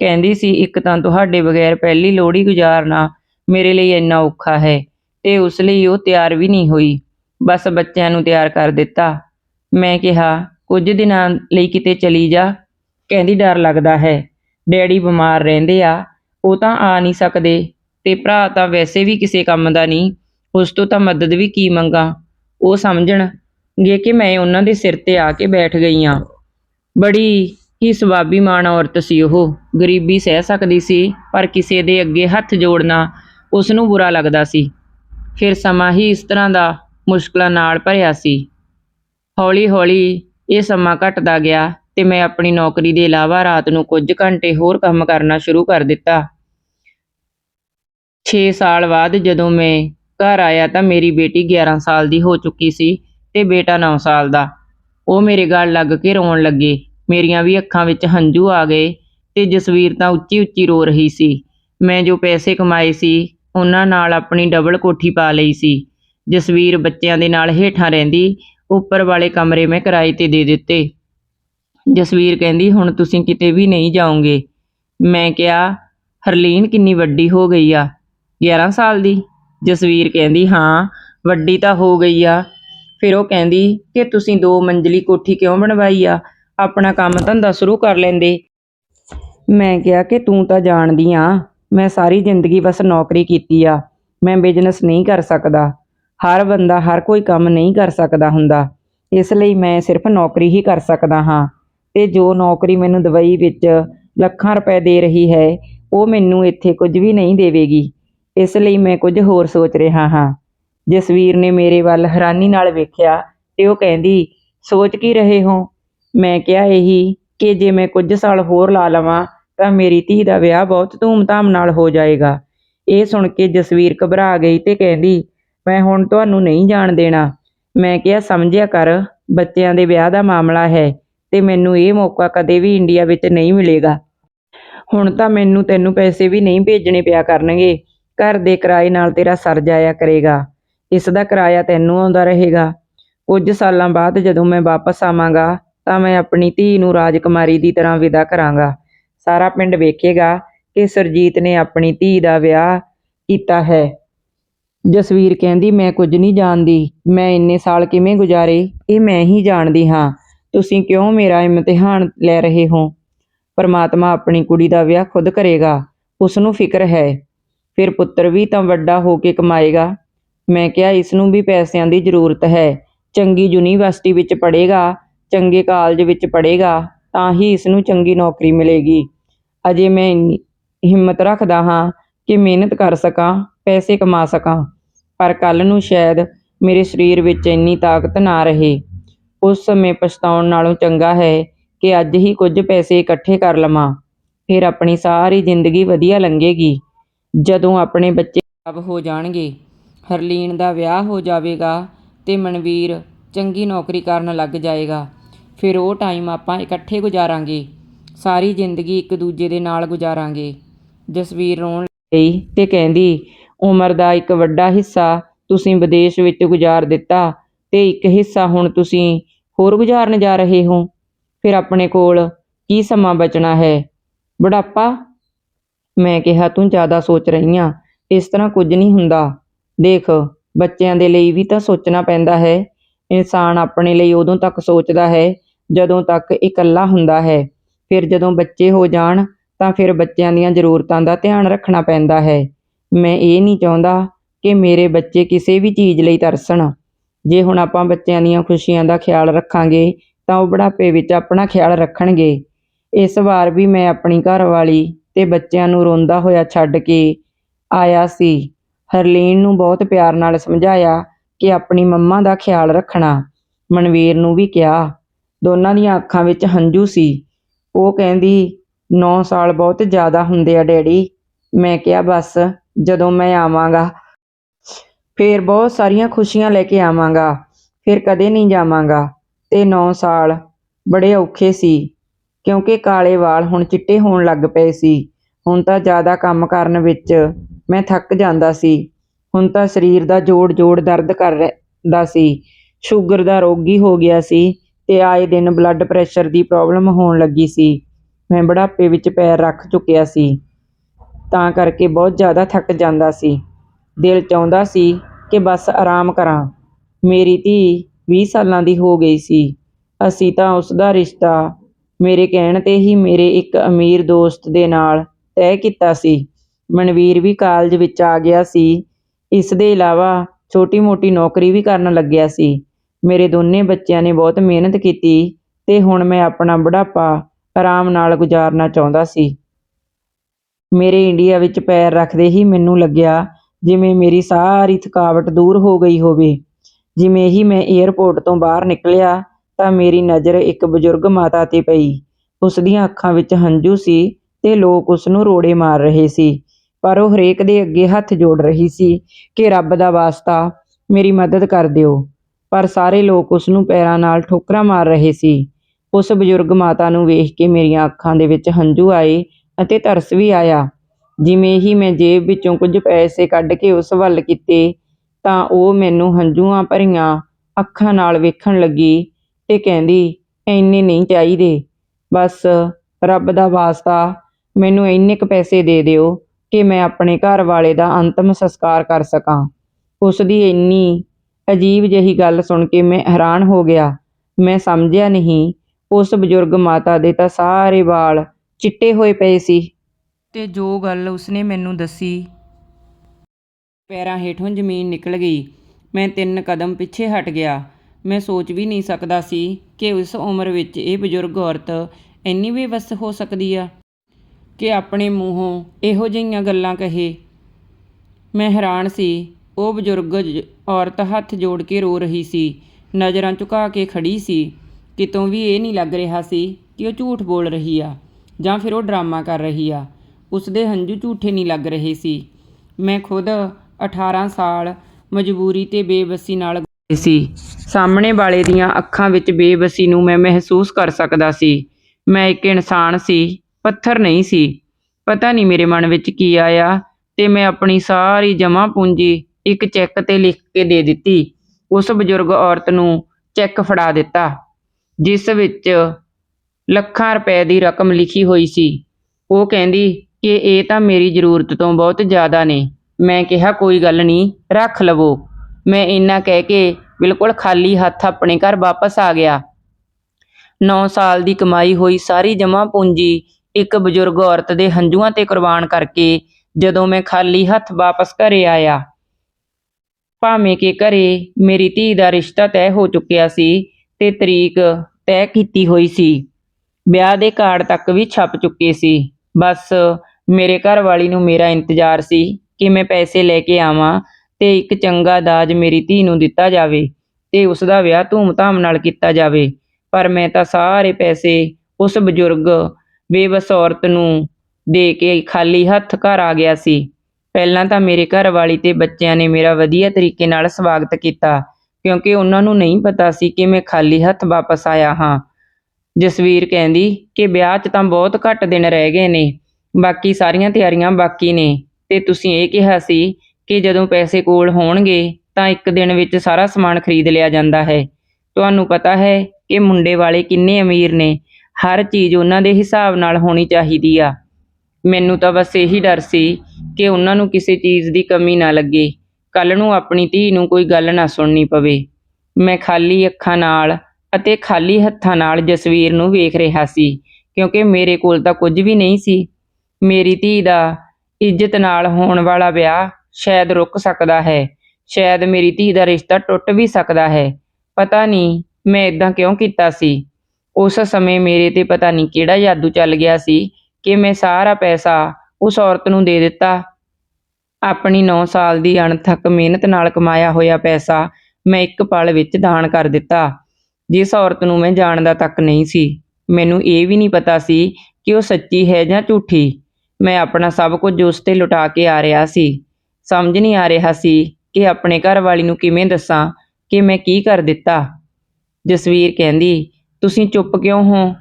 ਕਹਿੰਦੀ ਸੀ, ਇੱਕ ਤਾਂ ਤੁਹਾਡੇ ਬਗੈਰ ਪਹਿਲੀ ਲੋਹੜੀ ਗੁਜ਼ਾਰਨਾ ਮੇਰੇ ਲਈ ਇੰਨਾ ਔਖਾ ਹੈ ਤੇ ਉਸ ਲਈ ਉਹ ਤਿਆਰ ਵੀ ਨਹੀਂ ਹੋਈ। ਬਸ ਬੱਚਿਆਂ ਨੂੰ ਤਿਆਰ ਕਰ ਦਿੱਤਾ। ਮੈਂ ਕਿਹਾ, ਕੁਝ ਦਿਨਾਂ ਲਈ ਕਿਤੇ ਚਲੀ ਜਾ। ਕਹਿੰਦੀ, ਡਰ ਲੱਗਦਾ ਹੈ। ਡੈਡੀ ਬਿਮਾਰ ਰਹਿੰਦੇ ਆ, ਉਹ ਤਾਂ ਆ ਨਹੀਂ ਸਕਦੇ। ਤੇ ਭਰਾ ਤਾਂ ਵੈਸੇ ਵੀ ਕਿਸੇ ਕੰਮ ਦਾ ਨਹੀਂ, ਉਸ ਤੋਂ ਤਾਂ ਮਦਦ ਵੀ ਕੀ ਮੰਗਾ? ਉਹ ਸਮਝਣਗੇ ਕਿ ਮੈਂ ਉਹਨਾਂ ਦੇ ਸਿਰ ਤੇ ਆ ਕੇ ਬੈਠ ਗਈ ਹਾਂ। ਬੜੀ ਹੀ ਸਵਾਭੀਮਾਨ ਔਰਤ ਸੀ ਉਹ। ਗਰੀਬੀ ਸਹਿ ਸਕਦੀ ਸੀ, ਪਰ ਕਿਸੇ ਦੇ ਅੱਗੇ ਹੱਥ ਜੋੜਨਾ ਉਸ ਨੂੰ ਬੁਰਾ ਲੱਗਦਾ ਸੀ। ਫਿਰ ਸਮਾਂ ਹੀ ਇਸ ਤਰ੍ਹਾਂ ਦਾ ਮੁਸ਼ਕਲਾਂ ਨਾਲ ਭਰਿਆ ਸੀ। ਹੌਲੀ ਹੌਲੀ ਇਹ ਸਮਾਂ ਘਟਦਾ ਗਿਆ ਤੇ ਮੈਂ ਆਪਣੀ ਨੌਕਰੀ ਦੇ ਇਲਾਵਾ ਰਾਤ ਨੂੰ ਕੁਝ ਘੰਟੇ ਹੋਰ ਕੰਮ ਕਰਨਾ ਸ਼ੁਰੂ ਕਰ ਦਿੱਤਾ। 6 ਸਾਲ ਬਾਅਦ ਜਦੋਂ ਮੈਂ ਘਰ ਆਇਆ ਤਾਂ ਮੇਰੀ ਬੇਟੀ 11 ਸਾਲ ਦੀ ਹੋ ਚੁੱਕੀ ਸੀ ਤੇ ਬੇਟਾ 9 ਸਾਲ ਦਾ। ਉਹ ਮੇਰੇ ਗਲ ਲੱਗ ਕੇ ਰੋਣ ਲੱਗੇ। ਮੇਰੀਆਂ ਵੀ ਅੱਖਾਂ ਵਿੱਚ ਹੰਝੂ ਆ ਗਏ ਤੇ ਜਸਵੀਰ ਤਾਂ ਉੱਚੀ ਉੱਚੀ ਰੋ ਰਹੀ ਸੀ। ਮੈਂ ਜੋ ਪੈਸੇ ਕਮਾਏ ਸੀ, ਉਹਨਾਂ ਨਾਲ ਆਪਣੀ ਡਬਲ ਕੋਠੀ ਪਾ ਲਈ ਸੀ। ਜਸਵੀਰ ਬੱਚਿਆਂ ਦੇ ਨਾਲ ਹੇਠਾਂ ਰਹਿੰਦੀ, ਉੱਪਰ ਵਾਲੇ ਕਮਰੇ ਮੈਂ ਕਿਰਾਏ ਤੇ ਦੇ ਦਿੱਤੇ। ਜਸਵੀਰ ਕਹਿੰਦੀ, ਹੁਣ ਤੁਸੀਂ ਕਿਤੇ ਵੀ ਨਹੀਂ ਜਾਓਗੇ। ਮੈਂ ਕਿਹਾ, ਹਰਲੀਨ ਕਿੰਨੀ ਵੱਡੀ ਹੋ ਗਈ ਆ 11 ਸਾਲ ਦੀ। ਜਸਵੀਰ ਕਹਿੰਦੀ, ਹਾਂ, ਵੱਡੀ ਤਾਂ ਹੋ ਗਈ ਆ। ਫਿਰ ਉਹ ਕਹਿੰਦੀ, ਕਿ ਤੁਸੀਂ ਦੋ ਮੰਜ਼ਲੀ ਕੋਠੀ ਕਿਉਂ ਬਣਵਾਈ ਆ? ਆਪਣਾ ਕੰਮ ਧੰਦਾ ਸ਼ੁਰੂ ਕਰ ਲੈਂਦੇ। ਮੈਂ ਕਿਹਾ, ਕਿ ਤੂੰ ਤਾਂ ਜਾਣਦੀ ਆ, ਮੈਂ ਸਾਰੀ ਜ਼ਿੰਦਗੀ ਬਸ ਨੌਕਰੀ ਕੀਤੀ ਆ, ਮੈਂ ਬਿਜ਼ਨਸ ਨਹੀਂ ਕਰ ਸਕਦਾ। ਹਰ ਬੰਦਾ ਹਰ ਕੋਈ ਕੰਮ ਨਹੀਂ ਕਰ ਸਕਦਾ ਹੁੰਦਾ। ਇਸ ਲਈ ਮੈਂ ਸਿਰਫ ਨੌਕਰੀ ਹੀ ਕਰ ਸਕਦਾ ਹਾਂ। ਤੇ ਜੋ ਨੌਕਰੀ ਮੈਨੂੰ ਦੁਬਈ ਵਿੱਚ ਲੱਖਾਂ ਰੁਪਏ ਦੇ ਰਹੀ ਹੈ, ਉਹ ਮੈਨੂੰ ਇੱਥੇ ਕੁਝ ਵੀ ਨਹੀਂ ਦੇਵੇਗੀ। ਇਸ ਲਈ ਮੈਂ ਕੁਝ ਹੋਰ ਸੋਚ ਰਿਹਾ ਹਾਂ। ਜਸਵੀਰ ਨੇ ਮੇਰੇ ਵੱਲ ਹੈਰਾਨੀ ਨਾਲ ਵੇਖਿਆ ਤੇ ਉਹ ਕਹਿੰਦੀ, ਸੋਚ ਕੀ ਰਹੇ ਹੋ? ਮੈਂ ਕਿਹਾ, ਇਹੀ ਕਿ ਜੇ ਮੈਂ ਕੁਝ ਸਾਲ ਹੋਰ ਲਾ ਲਵਾਂ, ਤਾਂ ਮੇਰੀ ਧੀ ਦਾ ਵਿਆਹ ਬਹੁਤ ਧੂਮ-ਧਾਮ ਨਾਲ ਹੋ ਜਾਏਗਾ। ਇਹ ਸੁਣ ਕੇ ਜਸਵੀਰ ਘਬਰਾ ਗਈ ਤੇ ਕਹਿੰਦੀ ਮੈਂ ਹੁਣ ਤੁਹਾਨੂੰ ਨਹੀਂ ਜਾਣ ਦੇਣਾ। ਮੈਂ ਕਿਹਾ, ਸਮਝਿਆ ਕਰ, ਬੱਚਿਆਂ ਦੇ ਵਿਆਹ ਦਾ ਮਾਮਲਾ ਹੈ ਤੇ ਮੈਨੂੰ ਇਹ ਮੌਕਾ ਕਦੇ ਵੀ ਇੰਡੀਆ ਵਿੱਚ ਨਹੀਂ ਮਿਲੇਗਾ। ਹੁਣ ਤਾਂ ਮੈਨੂੰ ਤੈਨੂੰ ਪੈਸੇ ਵੀ ਨਹੀਂ ਭੇਜਣੇ ਪਿਆ ਕਰਨਗੇ। ਘਰ ਦੇ ਕਿਰਾਏ ਨਾਲ ਤੇਰਾ ਸਰ ਜਾਇਆ ਕਰੇਗਾ। ਇਸ ਦਾ ਕਿਰਾਇਆ ਤੈਨੂੰ ਆਉਂਦਾ ਰਹੇਗਾ। ਕੁਝ ਸਾਲਾਂ ਬਾਅਦ ਜਦੋਂ ਮੈਂ ਵਾਪਸ ਆਵਾਂਗਾ, ਤਾਂ ਮੈਂ ਆਪਣੀ ਧੀ ਨੂੰ ਰਾਜਕੁਮਾਰੀ ਦੀ ਤਰ੍ਹਾਂ ਵਿਦਾ ਕਰਾਂਗਾ। ਸਾਰਾ ਪਿੰਡ ਵੇਖੇਗਾ ਕਿ ਸਰਜੀਤ ਨੇ ਆਪਣੀ ਧੀ ਦਾ ਵਿਆਹ ਕੀਤਾ ਹੈ। ਜਸਵੀਰ ਕਹਿੰਦੀ, ਮੈਂ ਕੁਝ ਨਹੀਂ ਜਾਣਦੀ। ਮੈਂ ਇੰਨੇ ਸਾਲ ਕਿਵੇਂ ਗੁਜ਼ਾਰੇ? ਇਹ ਮੈਂ ਹੀ ਜਾਣਦੀ ਹਾਂ। ਤੁਸੀਂ ਕਿਉਂ ਮੇਰਾ ਇਮਤਿਹਾਨ ਲੈ ਰਹੇ ਹੋ? ਪਰਮਾਤਮਾ ਆਪਣੀ ਕੁੜੀ ਦਾ ਵਿਆਹ ਖੁਦ ਕਰੇਗਾ। ਉਸ ਨੂੰ ਫਿਕਰ ਹੈ। ਫਿਰ ਪੁੱਤਰ ਵੀ ਤਾਂ ਵੱਡਾ ਹੋ ਕੇ ਕਮਾਏਗਾ। ਮੈਂ ਕਿਹਾ, ਇਸ ਨੂੰ ਵੀ ਪੈਸਿਆਂ ਦੀ ਜ਼ਰੂਰਤ ਹੈ। ਚੰਗੀ ਯੂਨੀਵਰਸਿਟੀ ਵਿੱਚ ਪੜ੍ਹੇਗਾ, ਚੰਗੇ ਕਾਲਜ ਵਿੱਚ ਪੜ੍ਹੇਗਾ, ਤਾਂ ਹੀ ਇਸ ਨੂੰ ਚੰਗੀ ਨੌਕਰੀ ਮਿਲੇਗੀ। ਅਜੇ ਮੈਂ ਹਿੰਮਤ ਰੱਖਦਾ ਹਾਂ ਕਿ ਮਿਹਨਤ ਕਰ ਸਕਾਂ, ਪੈਸੇ ਕਮਾ ਸਕਾਂ। ਪਰ ਕੱਲ ਨੂੰ ਸ਼ਾਇਦ ਮੇਰੇ ਸਰੀਰ ਵਿੱਚ ਇੰਨੀ ਤਾਕਤ ਨਾ ਰਹੇ। ਉਸ ਸਮੇਂ ਪਛਤਾਉਣ ਨਾਲੋਂ ਚੰਗਾ ਹੈ ਕਿ ਅੱਜ ਹੀ ਕੁਝ ਪੈਸੇ ਇਕੱਠੇ ਕਰ ਲਵਾਂ। ਫਿਰ ਆਪਣੀ ਸਾਰੀ ਜ਼ਿੰਦਗੀ ਵਧੀਆ ਲੰਘੇਗੀ। ਜਦੋਂ ਆਪਣੇ ਬੱਚੇ ਆਬ ਹੋ ਜਾਣਗੇ, ਹਰਲੀਨ ਦਾ ਵਿਆਹ ਹੋ ਜਾਵੇਗਾ ਤੇ ਮਨਵੀਰ ਚੰਗੀ ਨੌਕਰੀ ਕਰਨ ਲੱਗ ਜਾਏਗਾ। ਫਿਰ ਉਹ ਟਾਈਮ ਆਪਾਂ ਇਕੱਠੇ ਗੁਜ਼ਾਰਾਂਗੇ। ਸਾਰੀ ਜ਼ਿੰਦਗੀ ਇੱਕ ਦੂਜੇ ਦੇ ਨਾਲ ਗੁਜ਼ਾਰਾਂਗੇ। ਜਸਵੀਰ ਰੋਣ ਗਈ ਤੇ ਕਹਿੰਦੀ ਉਮਰ ਦਾ ਇੱਕ ਵੱਡਾ ਹਿੱਸਾ ਤੁਸੀਂ ਵਿਦੇਸ਼ ਵਿੱਚ ਗੁਜ਼ਾਰ ਦਿੱਤਾ ਤੇ ਇੱਕ ਹਿੱਸਾ ਹੁਣ ਤੁਸੀਂ ਹੋਰ ਗੁਜ਼ਾਰਨ ਜਾ ਰਹੇ ਹੋ। ਫਿਰ ਆਪਣੇ ਕੋਲ ਕੀ ਸਮਾਂ ਬਚਣਾ ਹੈ? ਬੁਢਾਪਾ? ਮੈਂ ਕਿਹਾ, ਤੂੰ ਜ਼ਿਆਦਾ ਸੋਚ ਰਹੀ ਆਂ। ਇਸ ਤਰ੍ਹਾਂ ਕੁਝ ਨਹੀਂ ਹੁੰਦਾ। ਦੇਖ, ਬੱਚਿਆਂ ਦੇ ਲਈ ਵੀ ਤਾਂ ਸੋਚਣਾ ਪੈਂਦਾ ਹੈ। ਇਨਸਾਨ ਆਪਣੇ ਲਈ ਉਦੋਂ ਤੱਕ ਸੋਚਦਾ ਹੈ ਜਦੋਂ ਤੱਕ ਇਕੱਲਾ ਹੁੰਦਾ ਹੈ। ਫਿਰ ਜਦੋਂ ਬੱਚੇ ਹੋ ਜਾਣ ਤਾਂ ਫਿਰ ਬੱਚਿਆਂ ਦੀਆਂ ਜ਼ਰੂਰਤਾਂ ਦਾ ਧਿਆਨ ਰੱਖਣਾ ਪੈਂਦਾ ਹੈ। ਮੈਂ ਇਹ ਨਹੀਂ ਚਾਹੁੰਦਾ ਕਿ ਮੇਰੇ ਬੱਚੇ ਕਿਸੇ ਵੀ ਚੀਜ਼ ਲਈ ਤਰਸਣ। ਜੇ ਹੁਣ ਆਪਾਂ ਬੱਚਿਆਂ ਦੀਆਂ ਖੁਸ਼ੀਆਂ ਦਾ ਖਿਆਲ ਰੱਖਾਂਗੇ, ਤਾਂ ਉਹ ਬੁਢਾਪੇ ਵਿੱਚ ਆਪਣਾ ਖਿਆਲ ਰੱਖਣਗੇ। ਇਸ ਵਾਰ ਵੀ ਮੈਂ ਆਪਣੀ ਘਰਵਾਲੀ ਤੇ ਬੱਚਿਆਂ ਨੂੰ ਰੋਂਦਾ ਹੋਇਆ ਛੱਡ ਕੇ ਆਇਆ ਸੀ। ਹਰਲੀਨ ਨੂੰ ਬਹੁਤ ਪਿਆਰ ਨਾਲ ਸਮਝਾਇਆ ਕਿ ਆਪਣੀ ਮੰਮਾ ਦਾ ਖਿਆਲ ਰੱਖਣਾ, ਮਨਵੀਰ ਨੂੰ ਵੀ ਕਿਹਾ। ਦੋਨਾਂ ਦੀਆਂ ਅੱਖਾਂ ਵਿੱਚ ਹੰਝੂ ਸੀ। ਉਹ ਕਹਿੰਦੀ 9 ਸਾਲ ਬਹੁਤ ਜ਼ਿਆਦਾ ਹੁੰਦੇ ਆ ਡੈਡੀ। ਮੈਂ ਕਿਹਾ, ਬਸ ਜਦੋਂ ਮੈਂ ਆਵਾਂਗਾ। ਫੇਰ ਬਹੁਤ ਸਾਰੀਆਂ ਖੁਸ਼ੀਆਂ ਲੈ ਕੇ ਆਵਾਂਗਾ। ਫਿਰ ਕਦੇ ਨਹੀਂ ਜਾਵਾਂਗਾ। ਤੇ 9 ਸਾਲ ਬੜੇ ਔਖੇ ਸੀ, ਕਿਉਂਕਿ ਕਾਲੇ ਵਾਲ ਹੁਣ ਚਿੱਟੇ ਹੋਣ ਲੱਗ ਪਏ ਸੀ। ਹੁਣ ਤਾਂ ਜ਼ਿਆਦਾ ਕੰਮ ਕਰਨ ਵਿੱਚ ਮੈਂ ਥੱਕ ਜਾਂਦਾ ਸੀ। ਹੁਣ ਤਾਂ ਸਰੀਰ ਦਾ ਜੋੜ-ਜੋੜ ਦਰਦ ਕਰਦਾ ਸੀ। ਸ਼ੂਗਰ ਦਾ ਰੋਗੀ ਹੋ ਗਿਆ ਸੀ ਤੇ ਆਏ ਦਿਨ ਬਲੱਡ ਪ੍ਰੈਸ਼ਰ ਦੀ ਪ੍ਰੋਬਲਮ ਹੋਣ ਲੱਗੀ ਸੀ। ਮੈਂ ਬੁਢਾਪੇ ਵਿੱਚ ਪੈਰ ਰੱਖ ਚੁੱਕਿਆ ਸੀ। ਤਾਂ ਕਰਕੇ ਬਹੁਤ ਜ਼ਿਆਦਾ ਥੱਕ ਜਾਂਦਾ ਸੀ। ਦਿਲ ਚਾਹੁੰਦਾ ਸੀ ਕਿ ਬਸ ਆਰਾਮ ਕਰਾਂ। ਮੇਰੀ ਧੀ 20 ਸਾਲਾਂ ਦੀ ਹੋ ਗਈ ਸੀ। ਅਸੀਂ ਤਾਂ ਉਸ ਦਾ ਰਿਸ਼ਤਾ ਮੇਰੇ ਕਹਿਣ ਤੇ ਹੀ ਮੇਰੇ ਇੱਕ ਅਮੀਰ ਦੋਸਤ ਦੇ ਨਾਲ ਤੈਅ ਕੀਤਾ ਸੀ। ਮਨਵੀਰ ਵੀ ਕਾਲਜ ਵਿੱਚ ਆ ਗਿਆ ਸੀ। ਇਸ ਦੇ ਇਲਾਵਾ ਛੋਟੀ-ਮੋਟੀ ਨੌਕਰੀ ਵੀ ਕਰਨ ਲੱਗਿਆ ਸੀ। ਮੇਰੇ ਦੋਨੇ ਬੱਚਿਆਂ ਨੇ ਬਹੁਤ ਮਿਹਨਤ ਕੀਤੀ ਤੇ ਹੁਣ ਮੈਂ ਆਪਣਾ ਬੁਢਾਪਾ ਆਰਾਮ ਨਾਲ ਗੁਜ਼ਾਰਨਾ ਚਾਹੁੰਦਾ ਸੀ। ਮੇਰੇ ਇੰਡੀਆ ਵਿੱਚ ਪੈਰ ਰੱਖਦੇ ਹੀ ਮੈਨੂੰ ਲੱਗਿਆ ਜਿਵੇਂ ਮੇਰੀ ਸਾਰੀ ਥਕਾਵਟ ਦੂਰ ਹੋ ਗਈ ਹੋਵੇ। ਜਿਵੇਂ ਹੀ ਮੈਂ ਏਅਰਪੋਰਟ ਤੋਂ ਬਾਹਰ ਨਿਕਲਿਆ ਤਾਂ ਮੇਰੀ ਨਜ਼ਰ ਇੱਕ ਬਜ਼ੁਰਗ ਮਾਤਾ ਤੇ ਪਈ। ਉਸ ਦੀਆਂ ਅੱਖਾਂ ਵਿੱਚ ਹੰਝੂ ਸੀ ਤੇ ਲੋਕ ਉਸ ਨੂੰ ਰੋੜੇ ਮਾਰ ਰਹੇ ਸੀ। ਪਰ ਉਹ ਹਰੇਕ ਦੇ ਅੱਗੇ ਹੱਥ ਜੋੜ ਰਹੀ ਸੀ ਕਿ ਰੱਬ ਦਾ ਵਾਸਤਾ ਮੇਰੀ ਮਦਦ ਕਰ ਦਿਓ। ਪਰ ਸਾਰੇ ਲੋਕ ਉਸ ਨੂੰ ਪੈਰਾਂ ਨਾਲ ਠੋਕਰਾਂ ਮਾਰ ਰਹੇ ਸੀ। ਉਸ ਬਜ਼ੁਰਗ ਮਾਤਾ ਨੂੰ ਵੇਖ ਕੇ ਮੇਰੀਆਂ ਅੱਖਾਂ ਦੇ ਵਿੱਚ ਹੰਝੂ ਆਏ ਅਤੇ ਤਰਸ ਵੀ ਆਇਆ। ਜਿਵੇਂ ਹੀ ਮੈਂ ਜੇਬ ਵਿੱਚੋਂ ਕੁਝ ਪੈਸੇ ਕੱਢ ਕੇ ਉਸ ਵੱਲ ਕੀਤੇ, ਤਾਂ ਉਹ ਮੈਨੂੰ ਹੰਝੂਆਂ ਭਰੀਆਂ ਅੱਖਾਂ ਨਾਲ ਵੇਖਣ ਲੱਗੀ ਤੇ ਕਹਿੰਦੀ, ਇੰਨੇ ਨਹੀਂ ਚਾਹੀਦੇ। ਬਸ ਰੱਬ ਦਾ ਵਾਸਤਾ, ਮੈਨੂੰ ਇੰਨੇ ਕੁ ਪੈਸੇ ਦੇ ਦਿਓ ਕਿ ਮੈਂ ਆਪਣੇ ਘਰ ਵਾਲੇ ਦਾ ਅੰਤਮ ਸੰਸਕਾਰ ਕਰ ਸਕਾਂ। ਉਸਦੀ ਇੰਨੀ ਅਜੀਬ ਜਿਹੀ ਗੱਲ ਸੁਣ ਕੇ ਮੈਂ ਹੈਰਾਨ ਹੋ ਗਿਆ। ਮੈਂ ਸਮਝਿਆ ਨਹੀਂ, ਉਸ ਬਜ਼ੁਰਗ ਮਾਤਾ ਦੇ ਤਾਂ ਸਾਰੇ ਵਾਲ ਚਿੱਟੇ ਹੋਏ ਪਏ ਸੀ। ਤੇ ਜੋ ਗੱਲ ਉਸਨੇ ਮੈਨੂੰ ਦੱਸੀ। ਪੈਰਾਂ ਹੇਠੋਂ ਜ਼ਮੀਨ ਨਿਕਲ ਗਈ। ਮੈਂ ਤਿੰਨ ਕਦਮ ਪਿੱਛੇ ਹਟ ਗਿਆ। ਮੈਂ ਸੋਚ ਵੀ ਨਹੀਂ ਸਕਦਾ ਸੀ ਕਿ ਉਸ ਉਮਰ ਵਿੱਚ ਇਹ ਬਜ਼ੁਰਗ ਔਰਤ ਇੰਨੀ ਬੇਵੱਸ ਹੋ ਸਕਦੀ ਆ ਕਿ ਆਪਣੇ ਮੂੰਹੋਂ ਇਹੋ ਜਿਹੀਆਂ ਗੱਲਾਂ ਕਹੇ। ਮੈਂ ਹੈਰਾਨ ਸੀ। ਉਹ ਬਜ਼ੁਰਗ ਔਰਤ ਹੱਥ ਜੋੜ ਕੇ ਰੋ ਰਹੀ ਸੀ। ਨਜ਼ਰਾਂ ਝੁਕਾ ਕੇ ਖੜੀ ਸੀ। ਕਿਤੋਂ ਵੀ ਇਹ ਨਹੀਂ ਲੱਗ ਰਿਹਾ ਸੀ ਕਿ ਉਹ ਝੂਠ ਬੋਲ ਰਹੀ ਆ। ਜਾਂ ਫਿਰ ਉਹ ਡਰਾਮਾ ਕਰ ਰਹੀ ਆ। ਉਸ ਦੇ ਹੰਝੂ ਝੂਠੇ ਨਹੀਂ ਲੱਗ ਰਹੇ ਸੀ। ਮੈਂ ਖੁਦ 18 ਸਾਲ ਮਜਬੂਰੀ ਤੇ ਬੇਬਸੀ ਨਾਲ ਗੁਜ਼ਰੇ ਸੀ। ਸਾਹਮਣੇ ਵਾਲੇ ਦੀਆਂ ਅੱਖਾਂ ਵਿੱਚ ਬੇਬਸੀ ਨੂੰ ਮੈਂ ਮਹਿਸੂਸ ਕਰ ਸਕਦਾ ਸੀ। ਮੈਂ ਇੱਕ ਇਨਸਾਨ ਸੀ, ਪੱਥਰ ਨਹੀਂ ਸੀ। ਪਤਾ ਨਹੀਂ ਮੇਰੇ ਮਨ ਵਿੱਚ ਕੀ ਆਇਆ ਤੇ ਮੈਂ ਆਪਣੀ ਸਾਰੀ ਜਮ੍ਹਾਂ ਪੂੰਜੀ ਇੱਕ ਚੈੱਕ ਤੇ ਲਿਖ ਕੇ ਦੇ ਦਿੱਤੀ। ਉਸ ਬਜ਼ੁਰਗ ਔਰਤ ਨੂੰ ਚੈੱਕ ਫੜਾ ਦਿੱਤਾ, ਜਿਸ ਵਿੱਚ ਲੱਖਾਂ ਰੁਪਏ ਦੀ ਰਕਮ ਲਿਖੀ ਹੋਈ ਸੀ। ਉਹ ਕਹਿੰਦੀ ਕਿ ਇਹ ਤਾਂ ਮੇਰੀ ਜ਼ਰੂਰਤ ਤੋਂ ਬਹੁਤ ਜ਼ਿਆਦਾ ਨੇ। ਮੈਂ ਕਿਹਾ, ਕੋਈ ਗੱਲ ਨਹੀਂ, ਰੱਖ ਲਵੋ। ਮੈਂ ਇੰਨਾ ਕਹਿ ਕੇ ਬਿਲਕੁਲ ਖਾਲੀ ਹੱਥ ਆਪਣੇ ਘਰ ਵਾਪਸ ਆ ਗਿਆ। 9 ਸਾਲ ਦੀ ਕਮਾਈ ਹੋਈ ਸਾਰੀ ਜਮ੍ਹਾਂ ਪੂੰਜੀ ਇੱਕ ਬਜ਼ੁਰਗ ਔਰਤ ਦੇ ਹੰਝੂਆਂ ਤੇ ਕੁਰਬਾਨ ਕਰਕੇ ਜਦੋਂ ਮੈਂ ਖਾਲੀ ਹੱਥ ਵਾਪਸ ਘਰੇ ਆਇਆ। ਭਾਵੇਂ ਕਿ ਘਰੇ ਮੇਰੀ ਧੀ ਦਾ ਰਿਸ਼ਤਾ ਤੈਅ ਹੋ ਚੁੱਕਿਆ ਸੀ ਤੇ ਤਰੀਕ ਤੈਅ ਕੀਤੀ ਹੋਈ ਸੀ। ਵਿਆਹ ਦੇ ਕਾਰਡ ਤੱਕ ਵੀ ਛਪ ਚੁੱਕੇ ਸੀ। ਬਸ ਮੇਰੇ ਘਰ ਵਾਲੀ ਨੂੰ ਮੇਰਾ ਇੰਤਜ਼ਾਰ ਸੀ ਕਿ ਮੈਂ ਪੈਸੇ ਲੈ ਕੇ ਆਵਾਂ ਤੇ ਇੱਕ ਚੰਗਾ ਦਾਜ ਮੇਰੀ ਧੀ ਨੂੰ ਦਿੱਤਾ ਜਾਵੇ ਤੇ ਉਸ ਦਾ ਵਿਆਹ ਧੂਮ-ਧਾਮ ਨਾਲ ਕੀਤਾ ਜਾਵੇ। ਪਰ ਮੈਂ ਤਾਂ ਸਾਰੇ ਪੈਸੇ ਉਸ ਬਜ਼ੁਰਗ, ਬੇਬਸ ਔਰਤ ਨੂੰ ਦੇ ਕੇ ਖਾਲੀ ਹੱਥ ਘਰ ਆ ਗਿਆ ਸੀ। ਪਹਿਲਾਂ ਤਾਂ ਮੇਰੇ ਘਰ ਵਾਲੀ ਤੇ ਬੱਚਿਆਂ ਨੇ ਮੇਰਾ ਵਧੀਆ ਤਰੀਕੇ ਨਾਲ ਸਵਾਗਤ ਕੀਤਾ ਕਿਉਂਕਿ ਉਹਨਾਂ ਨੂੰ ਨਹੀਂ ਪਤਾ ਸੀ ਕਿ ਮੈਂ ਖਾਲੀ ਹੱਥ ਵਾਪਸ ਆਇਆ ਹਾਂ। ਜਸਵੀਰ ਕਹਿੰਦੀ ਕਿ ਵਿਆਹ 'ਚ ਤਾਂ ਬਹੁਤ ਘੱਟ ਦਿਨ ਰਹਿ ਗਏ ਨੇ, ਬਾਕੀ ਸਾਰੀਆਂ ਤਿਆਰੀਆਂ ਬਾਕੀ ਨੇ, ਤੇ ਤੁਸੀਂ ਇਹ ਕਿਹਾ ਸੀ ਕਿ ਜਦੋਂ ਪੈਸੇ ਕੋਲ ਹੋਣਗੇ ਤਾਂ ਇੱਕ ਦਿਨ ਵਿੱਚ ਸਾਰਾ ਸਮਾਨ ਖਰੀਦ ਲਿਆ ਜਾਂਦਾ ਹੈ। ਤੁਹਾਨੂੰ ਪਤਾ ਹੈ ਕਿ ਮੁੰਡੇ ਵਾਲੇ ਕਿੰਨੇ ਅਮੀਰ ਨੇ, ਹਰ ਚੀਜ਼ ਉਹਨਾਂ ਦੇ ਹਿਸਾਬ ਨਾਲ ਹੋਣੀ ਚਾਹੀਦੀ ਆ। ਮੈਨੂੰ ਤਾਂ ਬਸ ਇਹੀ ਡਰ ਸੀ ਕਿ ਉਹਨਾਂ ਨੂੰ ਕਿਸੇ ਚੀਜ਼ ਦੀ ਕਮੀ ਨਾ ਲੱਗੇ ਕੱਲ ਨੂੰ ਆਪਣੀ ਧੀ ਨੂੰ ਕੋਈ ਗੱਲ ਨਾ ਸੁਣਨੀ ਪਵੇ। ਮੈਂ ਖਾਲੀ ਅੱਖਾਂ ਨਾਲ ਅਤੇ ਖਾਲੀ ਹੱਥਾਂ ਨਾਲ ਜਸਵੀਰ ਨੂੰ ਵੇਖ ਰਿਹਾ ਸੀ, ਕਿਉਂਕਿ ਮੇਰੇ ਕੋਲ ਤਾਂ ਕੁਝ ਵੀ ਨਹੀਂ ਸੀ। ਮੇਰੀ ਧੀ ਦਾ ਇੱਜ਼ਤ ਨਾਲ ਹੋਣ ਵਾਲਾ ਵਿਆਹ ਸ਼ਾਇਦ ਰੁਕ ਸਕਦਾ ਹੈ, ਸ਼ਾਇਦ ਮੇਰੀ ਧੀ ਦਾ ਰਿਸ਼ਤਾ ਟੁੱਟ ਵੀ ਸਕਦਾ ਹੈ। ਪਤਾ ਨਹੀਂ ਮੈਂ ਇਦਾਂ ਕਿਉਂ ਕੀਤਾ ਸੀ। ਉਸ ਸਮੇਂ ਮੇਰੇ ਤੇ ਪਤਾ ਨਹੀਂ ਕਿਹੜਾ ਜਾਦੂ ਚੱਲ ਗਿਆ ਸੀ ਕਿ ਮੈਂ ਸਾਰਾ ਪੈਸਾ ਉਸ ਔਰਤ ਨੂੰ ਦੇ ਦਿੱਤਾ। ਆਪਣੀ 9 ਸਾਲ ਦੀ ਅਣਥੱਕ ਮਿਹਨਤ ਨਾਲ ਕਮਾਇਆ ਹੋਇਆ ਪੈਸਾ ਮੈਂ ਇੱਕ ਪਲ ਵਿੱਚ ਦਾਨ ਕਰ ਦਿੱਤਾ। ਜਿਸ ਔਰਤ ਨੂੰ ਮੈਂ ਜਾਣਦਾ ਤੱਕ ਨਹੀਂ ਸੀ। ਮੈਨੂੰ ਇਹ ਵੀ ਨਹੀਂ ਪਤਾ ਸੀ ਕਿ ਉਹ ਸੱਚੀ ਹੈ ਜਾਂ ਝੂਠੀ। ਮੈਂ ਆਪਣਾ ਸਭ ਕੁਝ ਉਸ ਤੇ ਲੁਟਾ ਕੇ ਆ ਰਿਹਾ ਸੀ। ਸਮਝ ਨਹੀਂ ਆ ਰਿਹਾ ਸੀ ਕਿ ਆਪਣੇ ਘਰ ਵਾਲੀ ਨੂੰ ਕਿਵੇਂ ਦੱਸਾਂ ਕਿ ਮੈਂ ਕੀ ਕਰ ਦਿੱਤਾ। ਜਸਵੀਰ ਕਹਿੰਦੀ, ਤੁਸੀਂ ਚੁੱਪ ਕਿਉਂ ਹੋ?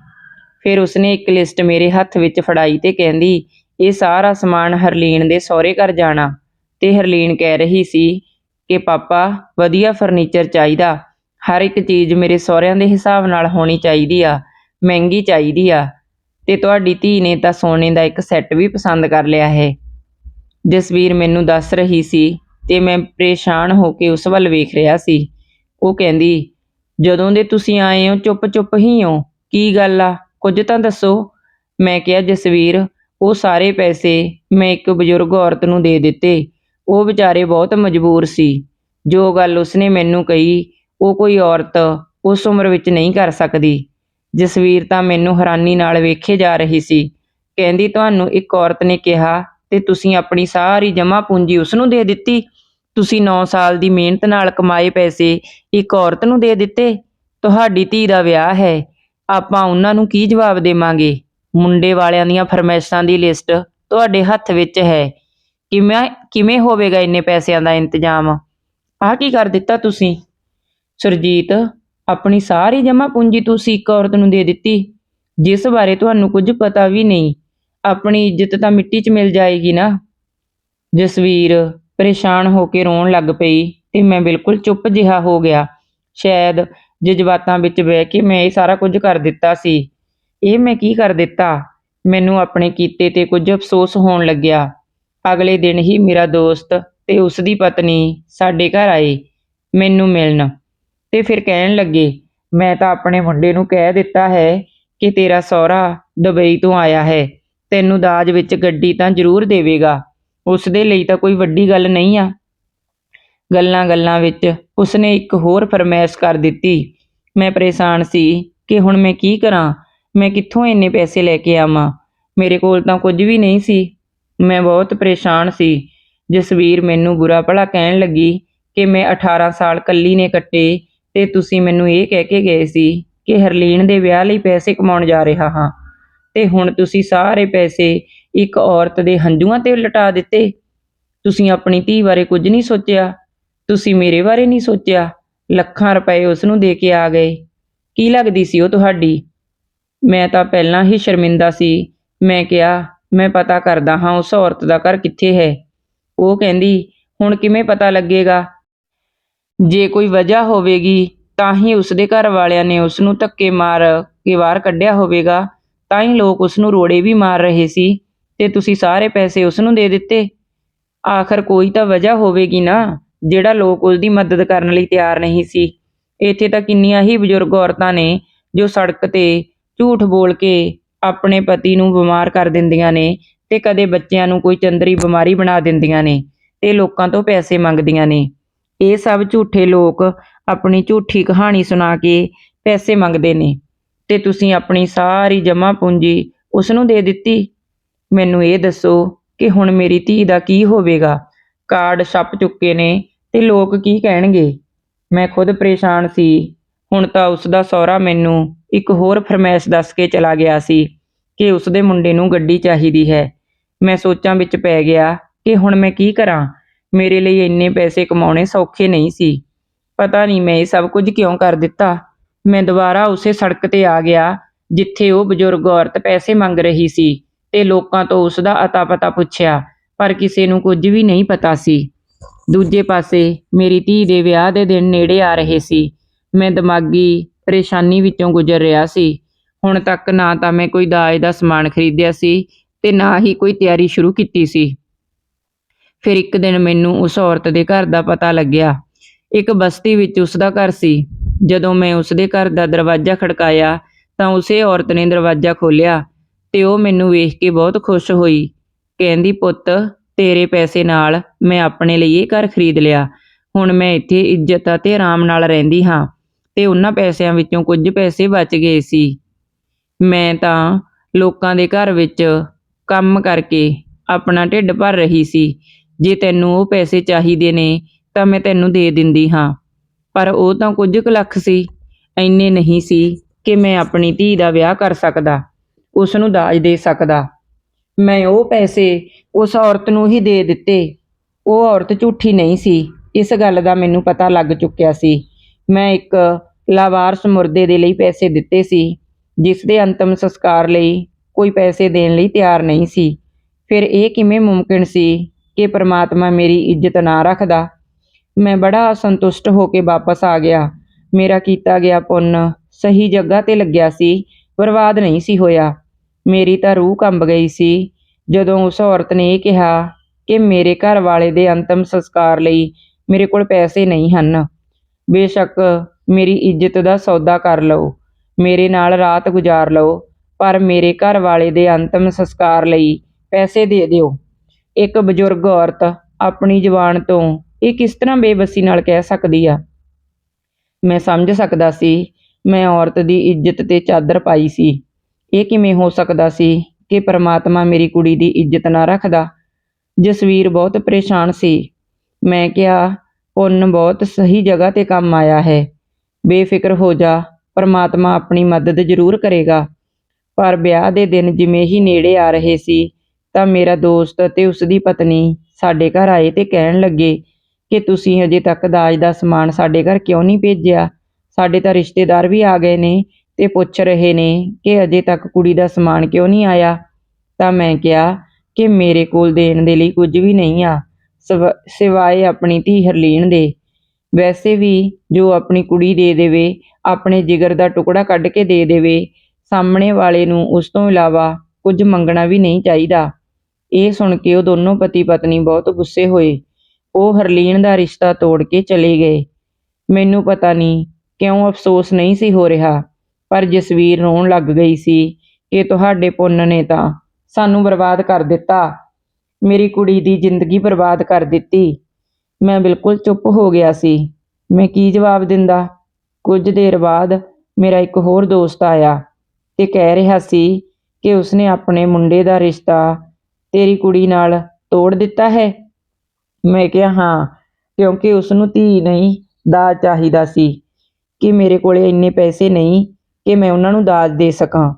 ਫਿਰ ਉਸਨੇ ਇੱਕ ਲਿਸਟ ਮੇਰੇ ਹੱਥ ਵਿੱਚ ਫੜਾਈ ਤੇ ਕਹਿੰਦੀ, ਇਹ ਸਾਰਾ ਸਮਾਨ ਹਰਲੀਨ ਦੇ ਸਹੁਰੇ ਘਰ ਜਾਣਾ। ਤੇ ਹਰਲੀਨ ਕਹਿ ਰਹੀ ਸੀ ਕਿ, ਪਾਪਾ, ਵਧੀਆ ਫਰਨੀਚਰ ਚਾਹੀਦਾ। ਹਰ ਇੱਕ ਚੀਜ਼ ਮੇਰੇ ਸਹੁਰਿਆਂ ਦੇ ਹਿਸਾਬ ਨਾਲ ਹੋਣੀ ਚਾਹੀਦੀ ਆ, ਮਹਿੰਗੀ ਚਾਹੀਦੀ ਆ। ਤੇ ਤੁਹਾਡੀ ਧੀ ਨੇ ਤਾਂ ਸੋਨੇ ਦਾ ਇੱਕ ਸੈੱਟ ਵੀ ਪਸੰਦ ਕਰ ਲਿਆ ਹੈ। ਜਸਵੀਰ ਮੈਨੂੰ ਦੱਸ ਰਹੀ ਸੀ ਤੇ ਮੈਂ ਪਰੇਸ਼ਾਨ ਹੋ ਕੇ ਉਸ ਵੱਲ ਵੇਖ ਰਿਹਾ ਸੀ। ਉਹ ਕਹਿੰਦੀ, ਜਦੋਂ ਦੇ ਤੁਸੀਂ ਆਏ ਹੋ, ਚੁੱਪ-ਚੁੱਪ ਹੀ ਹੋ, ਕੀ ਗੱਲ ਆ? ਕੁਝ ਤਾਂ ਦੱਸੋ। ਮੈਂ ਕਿਹਾ, ਜਸਵੀਰ, ਉਹ ਸਾਰੇ ਪੈਸੇ ਮੈਂ ਇੱਕ ਬਜ਼ੁਰਗ ਔਰਤ ਨੂੰ ਦੇ ਦਿੱਤੇ। ਉਹ ਵਿਚਾਰੇ ਬਹੁਤ ਮਜਬੂਰ ਸੀ। ਜੋ ਗੱਲ ਉਸਨੇ ਮੈਨੂੰ ਕਹੀ ਉਹ ਕੋਈ ਔਰਤ ਉਸ ਉਮਰ ਵਿੱਚ ਨਹੀਂ ਕਰ ਸਕਦੀ। ਜਸਵੀਰ ਤਾਂ ਮੈਨੂੰ ਹੈਰਾਨੀ ਨਾਲ ਵੇਖੇ ਜਾ ਰਹੀ ਸੀ। ਕਹਿੰਦੀ, ਤੁਹਾਨੂੰ ਇੱਕ ਔਰਤ ਨੇ ਕਿਹਾ ਤੇ ਤੁਸੀਂ ਆਪਣੀ ਸਾਰੀ ਜਮ੍ਹਾਂ ਪੂੰਜੀ ਉਸ ਨੂੰ ਦੇ ਦਿੱਤੀ। ਤੁਸੀਂ 9 ਸਾਲ ਦੀ ਮਿਹਨਤ ਨਾਲ ਕਮਾਏ ਪੈਸੇ ਇੱਕ ਔਰਤ ਨੂੰ ਦੇ ਦਿੱਤੇ। ਤੁਹਾਡੀ ਧੀ ਦਾ ਵਿਆਹ ਹੈ। ਆਪਾਂ ਉਹਨਾਂ ਨੂੰ ਕੀ ਜਵਾਬ ਦੇਵਾਂਗੇ? ਮੁੰਡੇ ਵਾਲਿਆਂ ਦੀਆਂ ਫਰਮਾਇਸ਼ਾਂ ਦੀ ਲਿਸਟ ਤੁਹਾਡੇ ਹੱਥ ਵਿੱਚ ਹੈ। ਕਿਵੇਂ ਕਿਵੇਂ ਹੋਵੇਗਾ ਇੰਨੇ ਪੈਸਿਆਂ ਦਾ ਇੰਤਜ਼ਾਮ? ਆਹ ਕੀ ਕਰ ਦਿੱਤਾ ਤੁਸੀਂ? ਸੁਰਜੀਤ, ਆਪਣੀ ਸਾਰੀ ਜਮ੍ਹਾਂ ਪੂੰਜੀ ਤੁਸੀਂ ਇੱਕ ਔਰਤ ਨੂੰ ਦੇ ਦਿੱਤੀ। ਜਿਸ ਬਾਰੇ ਤੁਹਾਨੂੰ ਕੁਝ ਪਤਾ ਵੀ ਨਹੀਂ, ਆਪਣੀ ਇੱਜ਼ਤ ਤਾਂ ਮਿੱਟੀ 'ਚ ਮਿਲ ਜਾਏਗੀ ਨਾ। ਜਸਵੀਰ ਪਰੇਸ਼ਾਨ ਹੋ ਕੇ ਰੋਣ ਲੱਗ ਪਈ ਤੇ ਮੈਂ ਬਿਲਕੁਲ ਚੁੱਪ ਜਿਹਾ ਹੋ ਗਿਆ। ਸ਼ਾਇਦ ਜਜ਼ਬਾਤਾਂ ਵਿੱਚ ਬਹਿ ਕੇ ਮੈਂ ਇਹ ਸਾਰਾ ਕੁਝ ਕਰ ਦਿੱਤਾ ਸੀ। ਇਹ ਮੈਂ ਕੀ ਕਰ ਦਿੱਤਾ? ਮੈਨੂੰ ਆਪਣੇ ਕੀਤੇ ਤੇ ਕੁਝ ਅਫਸੋਸ ਹੋਣ ਲੱਗਿਆ। ਅਗਲੇ ਦਿਨ ਹੀ ਮੇਰਾ ਦੋਸਤ ਤੇ ਉਸ ਦੀ ਪਤਨੀ ਸਾਡੇ ਘਰ ਆਏ, ਮੈਨੂੰ ਮਿਲਣ। ਤੇ ਫਿਰ ਕਹਿਣ ਲੱਗੇ, ਮੈਂ ਤਾਂ ਆਪਣੇ ਮੁੰਡੇ ਨੂੰ ਕਹਿ ਦਿੱਤਾ ਹੈ ਕਿ ਤੇਰਾ ਸਹੁਰਾ ਦੁਬਈ ਤੋਂ ਆਇਆ ਹੈ, ਤੈਨੂੰ ਦਾਜ ਵਿੱਚ ਗੱਡੀ ਤਾਂ ਜ਼ਰੂਰ ਦੇਵੇਗਾ, ਉਸ ਦੇ ਲਈ ਤਾਂ ਕੋਈ ਵੱਡੀ ਗੱਲ ਨਹੀਂ ਆ। ਗੱਲਾਂ ਗੱਲਾਂ ਵਿੱਚ ਉਸਨੇ ਇੱਕ ਹੋਰ ਫਰਮਾਇਸ਼ ਕਰ ਦਿੱਤੀ। ਮੈਂ ਪਰੇਸ਼ਾਨ ਸੀ ਕਿ ਹੁਣ ਮੈਂ ਕੀ ਕਰਾਂ? ਮੈਂ ਕਿੱਥੋਂ ਇੰਨੇ ਪੈਸੇ ਲੈ ਕੇ ਆਵਾਂ? ਮੇਰੇ ਕੋਲ ਤਾਂ ਕੁਝ ਵੀ ਨਹੀਂ ਸੀ। ਮੈਂ ਬਹੁਤ ਪਰੇਸ਼ਾਨ ਸੀ। ਜਸਵੀਰ ਮੈਨੂੰ ਬੁਰਾ ਭਲਾ ਕਹਿਣ ਲੱਗੀ ਕਿ ਮੈਂ 18 ਸਾਲ ਕੱਲੀ ਨੇ ਕੱਟੇ ਤੇ ਤੁਸੀਂ ਮੈਨੂੰ ਇਹ ਕਹਿ ਕੇ ਗਏ ਸੀ ਕਿ ਹਰਲੀਨ ਦੇ ਵਿਆਹ ਲਈ ਪੈਸੇ ਕਮਾਉਣ ਜਾ ਰਿਹਾ ਹਾਂ। ਤੇ ਹੁਣ ਤੁਸੀਂ ਸਾਰੇ ਪੈਸੇ ਇੱਕ ਔਰਤ ਦੇ ਹੰਝੂਆਂ ਤੇ ਲਟਾ ਦਿੱਤੇ। ਤੁਸੀਂ ਆਪਣੀ ਧੀ ਬਾਰੇ ਕੁਝ ਨਹੀਂ ਸੋਚਿਆ। ਤੁਸੀਂ ਮੇਰੇ ਬਾਰੇ ਨਹੀਂ ਸੋਚਿਆ। ਲੱਖਾਂ ਰੁਪਏ ਉਸ ਨੂੰ ਦੇ ਕੇ ਆ ਗਏ। ਕੀ ਲੱਗਦੀ ਸੀ ਉਹ ਤੁਹਾਡੀ? ਮੈਂ ਤਾਂ ਪਹਿਲਾਂ ਹੀ ਸ਼ਰਮਿੰਦਾ ਸੀ। ਮੈਂ ਕਿਹਾ, ਮੈਂ ਪਤਾ ਕਰਦਾ ਹਾਂ ਉਸ ਔਰਤ ਦਾ ਘਰ ਕਿੱਥੇ ਹੈ। ਉਹ ਕਹਿੰਦੀ, ਹੁਣ ਕਿਵੇਂ ਪਤਾ ਲੱਗੇਗਾ? ਜੇ ਕੋਈ ਵਜ੍ਹਾ ਹੋਵੇਗੀ, ਤਾਂ ਹੀ ਉਸਦੇ ਘਰ ਵਾਲਿਆਂ ਨੇ ਉਸ ਨੂੰ ਧੱਕੇ ਮਾਰ ਕੇ ਬਾਹਰ ਕੱਢਿਆ ਹੋਵੇਗਾ। ਤਾਂ ਹੀ ਲੋਕ ਉਸ ਨੂੰ ਰੋੜੇ ਵੀ ਮਾਰ ਰਹੇ ਸੀ। ਤੇ ਤੁਸੀਂ ਸਾਰੇ ਪੈਸੇ ਉਸ ਨੂੰ ਦੇ ਦਿੱਤੇ। ਆਖਰ ਕੋਈ ਤਾਂ ਵਜ੍ਹਾ ਹੋਵੇਗੀ ਨਾ, ਜਿਹੜਾ ਲੋਕ ਉਸ ਦੀ ਮਦਦ ਕਰਨ ਲਈ ਤਿਆਰ ਨਹੀਂ ਸੀ। ਇੱਥੇ ਤਾਂ ਕਿੰਨੀਆਂ ਹੀ ਬਜ਼ੁਰਗ ਔਰਤਾਂ ਨੇ, ਜੋ ਸੜਕ ਤੇ ਝੂਠ ਬੋਲ ਕੇ ਆਪਣੇ ਪਤੀ ਨੂੰ ਬਿਮਾਰ ਕਰ ਦਿੰਦੀਆਂ ਨੇ ਤੇ ਕਦੇ ਬੱਚਿਆਂ ਨੂੰ ਕੋਈ ਚੰਦਰੀ ਬਿਮਾਰੀ ਬਣਾ ਦਿੰਦੀਆਂ ਨੇ ਤੇ ਲੋਕਾਂ ਤੋਂ ਪੈਸੇ ਮੰਗਦੀਆਂ ਨੇ। ਇਹ ਸਭ ਝੂਠੇ ਲੋਕ ਆਪਣੀ ਝੂਠੀ ਕਹਾਣੀ ਸੁਣਾ ਕੇ ਪੈਸੇ ਮੰਗਦੇ ਨੇ ਤੇ ਤੁਸੀਂ ਆਪਣੀ ਸਾਰੀ ਜਮ੍ਹਾਂ ਪੂੰਜੀ ਉਸ ਨੂੰ ਦੇ ਦਿੱਤੀ। ਮੈਨੂੰ ਇਹ ਦੱਸੋ ਕਿ ਹੁਣ ਮੇਰੀ ਧੀ ਦਾ ਕੀ ਹੋਵੇਗਾ? ਕਾਰਡ ਛਪ ਚੁੱਕੇ ਨੇ ਤੇ ਲੋਕ ਕੀ ਕਹਿਣਗੇ? ਮੈਂ ਖੁਦ ਪਰੇਸ਼ਾਨ ਸੀ। ਹੁਣ ਤਾਂ ਉਸ ਦਾ ਸਹੁਰਾ ਮੈਨੂੰ ਇੱਕ ਹੋਰ ਫਰਮਾਇਸ਼ ਦੱਸ ਕੇ ਚਲਾ ਗਿਆ ਸੀ ਕਿ ਉਸ ਦੇ ਮੁੰਡੇ ਨੂੰ ਗੱਡੀ ਚਾਹੀਦੀ ਹੈ। ਮੈਂ ਸੋਚਾਂ ਵਿੱਚ ਪੈ ਗਿਆ ਕਿ ਹੁਣ ਮੈਂ ਕੀ ਕਰਾਂ? ਮੇਰੇ ਲਈ ਇੰਨੇ ਪੈਸੇ ਕਮਾਉਣੇ ਸੌਖੇ ਨਹੀਂ ਸੀ। ਪਤਾ ਨਹੀਂ ਮੈਂ ਇਹ ਸਭ ਕੁਝ ਕਿਉਂ ਕਰ ਦਿੱਤਾ। ਮੈਂ ਦੁਬਾਰਾ ਉਸੇ ਸੜਕ ਤੇ ਆ ਗਿਆ, ਜਿੱਥੇ ਉਹ ਬਜ਼ੁਰਗ ਔਰਤ ਪੈਸੇ ਮੰਗ ਰਹੀ ਸੀ ਤੇ ਲੋਕਾਂ ਤੋਂ ਉਸ ਦਾ ਅਤਾ ਪਤਾ ਪੁੱਛਿਆ, ਪਰ ਕਿਸੇ ਨੂੰ ਕੁਝ ਵੀ ਨਹੀਂ ਪਤਾ ਸੀ। ਦੂਜੇ ਪਾਸੇ ਮੇਰੀ ਧੀ ਦੇ ਵਿਆਹ ਦੇ ਦਿਨ ਨੇੜੇ ਆ ਰਹੇ ਸੀ। ਮੈਂ ਦਿਮਾਗੀ ਪਰੇਸ਼ਾਨੀ ਵਿੱਚੋਂ ਗੁਜ਼ਰ ਰਿਹਾ ਸੀ। ਹੁਣ ਤੱਕ ਨਾ ਤਾਂ ਮੈਂ ਕੋਈ ਦਾਜ ਦਾ ਸਮਾਨ ਖਰੀਦਿਆ ਸੀ ਤੇ ਨਾ ਹੀ ਕੋਈ ਤਿਆਰੀ ਸ਼ੁਰੂ ਕੀਤੀ ਸੀ। ਫਿਰ ਇੱਕ ਦਿਨ ਮੈਨੂੰ ਉਸ ਔਰਤ ਦੇ ਘਰ ਦਾ ਪਤਾ ਲੱਗਿਆ। ਇੱਕ ਬਸਤੀ ਵਿੱਚ ਉਸ ਦਾ ਘਰ ਸੀ। ਜਦੋਂ ਮੈਂ ਉਸ ਦੇ ਘਰ ਦਾ ਦਰਵਾਜ਼ਾ ਖੜਕਾਇਆ, ਤਾਂ ਉਸੇ ਔਰਤ ਨੇ ਦਰਵਾਜ਼ਾ ਖੋਲ੍ਹਿਆ ਤੇ ਉਹ ਮੈਨੂੰ ਵੇਖ ਕੇ ਬਹੁਤ ਖੁਸ਼ ਹੋਈ। ਕਹਿੰਦੀ, ਪੁੱਤ, ਤੇਰੇ ਪੈਸੇ ਨਾਲ ਮੈਂ ਆਪਣੇ ਲਈ ਇਹ ਘਰ ਖਰੀਦ ਲਿਆ। ਹੁਣ ਮੈਂ ਇੱਥੇ ਇੱਜ਼ਤ ਅਤੇ ਆਰਾਮ ਨਾਲ ਰਹਿੰਦੀ ਹਾਂ ਤੇ ਉਹਨਾਂ ਪੈਸਿਆਂ ਵਿੱਚੋਂ ਕੁਝ ਪੈਸੇ ਬਚ ਗਏ ਸੀ। ਮੈਂ ਤਾਂ ਲੋਕਾਂ ਦੇ ਘਰ ਵਿੱਚ ਕੰਮ ਕਰਕੇ ਆਪਣਾ ਢਿੱਡ ਭਰ ਰਹੀ ਸੀ। ਜੇ ਤੈਨੂੰ ਉਹ ਪੈਸੇ ਚਾਹੀਦੇ ਨੇ, ਤਾਂ ਮੈਂ ਤੈਨੂੰ ਦੇ ਦਿੰਦੀ ਹਾਂ। ਪਰ ਉਹ ਤਾਂ ਕੁਝ ਕੁ ਲੱਖ ਸੀ ਐਨੇ ਨਹੀਂ ਸੀ ਕਿ ਮੈਂ ਆਪਣੀ ਧੀ ਦਾ ਵਿਆਹ ਕਰ ਸਕਦਾ ਉਸ ਨੂੰ ਦਾਜ ਦੇ ਸਕਦਾ। ਮੈਂ ਉਹ ਪੈਸੇ ਉਸ ਔਰਤ ਨੂੰ ਹੀ ਦੇ ਦਿੱਤੇ। ਉਹ ਔਰਤ ਝੂਠੀ ਨਹੀਂ ਸੀ, ਇਸ ਗੱਲ ਦਾ ਮੈਨੂੰ ਪਤਾ ਲੱਗ ਚੁੱਕਿਆ ਸੀ। ਮੈਂ ਇੱਕ ਲਾਵਾਰਸ ਮੁਰਦੇ ਦੇ ਲਈ ਪੈਸੇ ਦਿੱਤੇ ਸੀ, ਜਿਸ ਦੇ ਅੰਤਮ ਸੰਸਕਾਰ ਲਈ ਕੋਈ ਪੈਸੇ ਦੇਣ ਲਈ ਤਿਆਰ ਨਹੀਂ ਸੀ। ਫਿਰ ਇਹ ਕਿਵੇਂ ਮੁਮਕਿਨ ਸੀ ਕਿ ਪ੍ਰਮਾਤਮਾ ਮੇਰੀ ਇੱਜ਼ਤ ਨਾ ਰੱਖਦਾ। ਮੈਂ ਬੜਾ ਅਸੰਤੁਸ਼ਟ ਹੋ ਕੇ ਵਾਪਸ ਆ ਗਿਆ। ਮੇਰਾ ਕੀਤਾ ਗਿਆ ਪੁੰਨ ਸਹੀ ਜਗ੍ਹਾ ਤੇ ਲੱਗਿਆ ਸੀ, ਬਰਬਾਦ ਨਹੀਂ ਸੀ ਹੋਇਆ। ਮੇਰੀ ਤਾਂ ਰੂਹ ਕੰਬ ਗਈ ਸੀ। ਜਦੋਂ ਉਸ ਔਰਤ ਨੇ ਇਹ ਕਿਹਾ ਕਿ ਮੇਰੇ ਘਰ ਵਾਲੇ ਦੇ ਅੰਤਮ ਸੰਸਕਾਰ ਲਈ ਮੇਰੇ ਕੋਲ ਪੈਸੇ ਨਹੀਂ ਹਨ, ਬੇਸ਼ੱਕ ਮੇਰੀ ਇੱਜ਼ਤ ਦਾ ਸੌਦਾ ਕਰ ਲਓ, ਮੇਰੇ ਨਾਲ ਰਾਤ ਗੁਜ਼ਾਰ ਲਓ, ਪਰ ਮੇਰੇ ਘਰ ਵਾਲੇ ਦੇ ਅੰਤਮ ਸੰਸਕਾਰ ਲਈ ਪੈਸੇ ਦੇ ਦਿਓ। ਇੱਕ ਬਜ਼ੁਰਗ ਔਰਤ ਆਪਣੀ ਜ਼ੁਬਾਨ ਤੋਂ ਇਹ ਕਿਸ ਤਰ੍ਹਾਂ ਬੇਬਸੀ ਨਾਲ ਕਹਿ ਸਕਦੀ ਆ? ਮੈਂ ਸਮਝ ਸਕਦਾ ਸੀ, ਮੈਂ ਔਰਤ ਦੀ ਇੱਜ਼ਤ ਤੇ ਚਾਦਰ ਪਾਈ ਸੀ। ਇਹ ਕਿਵੇਂ ਹੋ ਸਕਦਾ ਸੀ ਕਿ ਪ੍ਰਮਾਤਮਾ ਮੇਰੀ ਕੁੜੀ ਦੀ ਇੱਜ਼ਤ ਨਾ ਰੱਖਦਾ? ਜਸਵੀਰ ਬਹੁਤ ਪਰੇਸ਼ਾਨ ਸੀ। ਮੈਂ ਕਿਹਾ, ਪੁੰਨ ਬਹੁਤ ਸਹੀ ਜਗ੍ਹਾ ਤੇ ਕੰਮ ਆਇਆ ਹੈ। ਬੇਫਿਕਰ ਹੋ ਜਾ, ਪ੍ਰਮਾਤਮਾ ਆਪਣੀ ਮਦਦ ਜ਼ਰੂਰ ਕਰੇਗਾ। ਪਰ ਵਿਆਹ ਦੇ ਦਿਨ ਜਿਵੇਂ ਹੀ ਨੇੜੇ ਆ ਰਹੇ ਸੀ ਤਾਂ ਮੇਰਾ ਦੋਸਤ ਅਤੇ ਉਸ ਦੀ ਪਤਨੀ ਸਾਡੇ ਘਰ ਆਏ ਤੇ ਕਹਿਣ ਲੱਗੇ ਕਿ ਤੁਸੀਂ ਅਜੇ ਤੱਕ ਦਾਜ ਦਾ ਸਮਾਨ ਸਾਡੇ ਘਰ ਕਿਉਂ ਨਹੀਂ ਭੇਜਿਆ? ਸਾਡੇ ਤਾਂ ਰਿਸ਼ਤੇਦਾਰ ਵੀ ਆ ਗਏ ਨੇ ਤੇ ਪੁੱਛ ਰਹੇ ਨੇ ਕਿ ਅਜੇ ਤੱਕ ਕੁੜੀ ਦਾ ਸਮਾਨ ਕਿਉਂ ਨਹੀਂ ਆਇਆ? ਤਾਂ ਮੈਂ ਕਿਹਾ ਕਿ ਮੇਰੇ ਕੋਲ ਦੇਣ ਦੇ ਲਈ ਕੁਝ ਵੀ ਨਹੀਂ ਆ, ਸਵ- ਸਿਵਾਏ ਆਪਣੀ ਧੀ ਹਰਲੀਨ ਦੇ। ਵੈਸੇ ਵੀ ਜੋ ਆਪਣੀ ਕੁੜੀ ਦੇ ਦੇਵੇ, ਆਪਣੇ ਜਿਗਰ ਦਾ ਟੁਕੜਾ ਕੱਢ ਕੇ ਦੇ ਦੇਵੇ, ਸਾਹਮਣੇ ਵਾਲੇ ਨੂੰ ਉਸ ਤੋਂ ਇਲਾਵਾ ਕੁਝ ਮੰਗਣਾ ਵੀ ਨਹੀਂ ਚਾਹੀਦਾ। ਇਹ ਸੁਣ ਕੇ ਉਹ ਦੋਨੋਂ ਪਤੀ ਪਤਨੀ ਬਹੁਤ ਗੁੱਸੇ ਹੋਏ। ਉਹ ਹਰਲੀਨ ਦਾ ਰਿਸ਼ਤਾ ਤੋੜ ਕੇ ਚਲੇ ਗਏ। ਮੈਨੂੰ ਪਤਾ ਨਹੀਂ ਕਿਉਂ ਅਫਸੋਸ ਨਹੀਂ ਸੀ ਹੋ ਰਿਹਾ, ਪਰ ਜਸਵੀਰ ਰੋਣ ਲੱਗ ਗਈ ਸੀ ਕਿ ਤੁਹਾਡੇ ਪੁੰਨ ਨੇ ਤਾਂ ਸਾਨੂੰ ਬਰਬਾਦ ਕਰ ਦਿੱਤਾ। ਮੇਰੀ ਕੁੜੀ ਦੀ ਜ਼ਿੰਦਗੀ ਬਰਬਾਦ ਕਰ ਦਿੱਤੀ। ਮੈਂ ਬਿਲਕੁਲ ਚੁੱਪ ਹੋ ਗਿਆ ਸੀ। ਮੈਂ ਕੀ ਜਵਾਬ ਦਿੰਦਾ? ਕੁਝ ਦੇਰ ਬਾਅਦ ਮੇਰਾ ਇੱਕ ਹੋਰ ਦੋਸਤ ਆਇਆ ਤੇ ਕਹਿ ਰਿਹਾ ਸੀ ਕਿ ਉਸਨੇ ਆਪਣੇ ਮੁੰਡੇ ਦਾ ਰਿਸ਼ਤਾ ਤੇਰੀ ਕੁੜੀ ਨਾਲ ਤੋੜ ਦਿੱਤਾ ਹੈ? ਮੈਂ ਕਿਹਾ, ਹਾਂ, ਕਿਉਂਕਿ ਉਸ ਨੂੰ ਧੀ ਨਹੀਂ ਦਾਜ ਚਾਹੀਦਾ ਸੀ ਕਿ ਮੇਰੇ ਕੋਲੇ ਇੰਨੇ ਪੈਸੇ ਨਹੀਂ ਕਿ ਮੈਂ ਉਹਨਾਂ ਨੂੰ ਦਾਜ ਦੇ ਸਕਾਂ।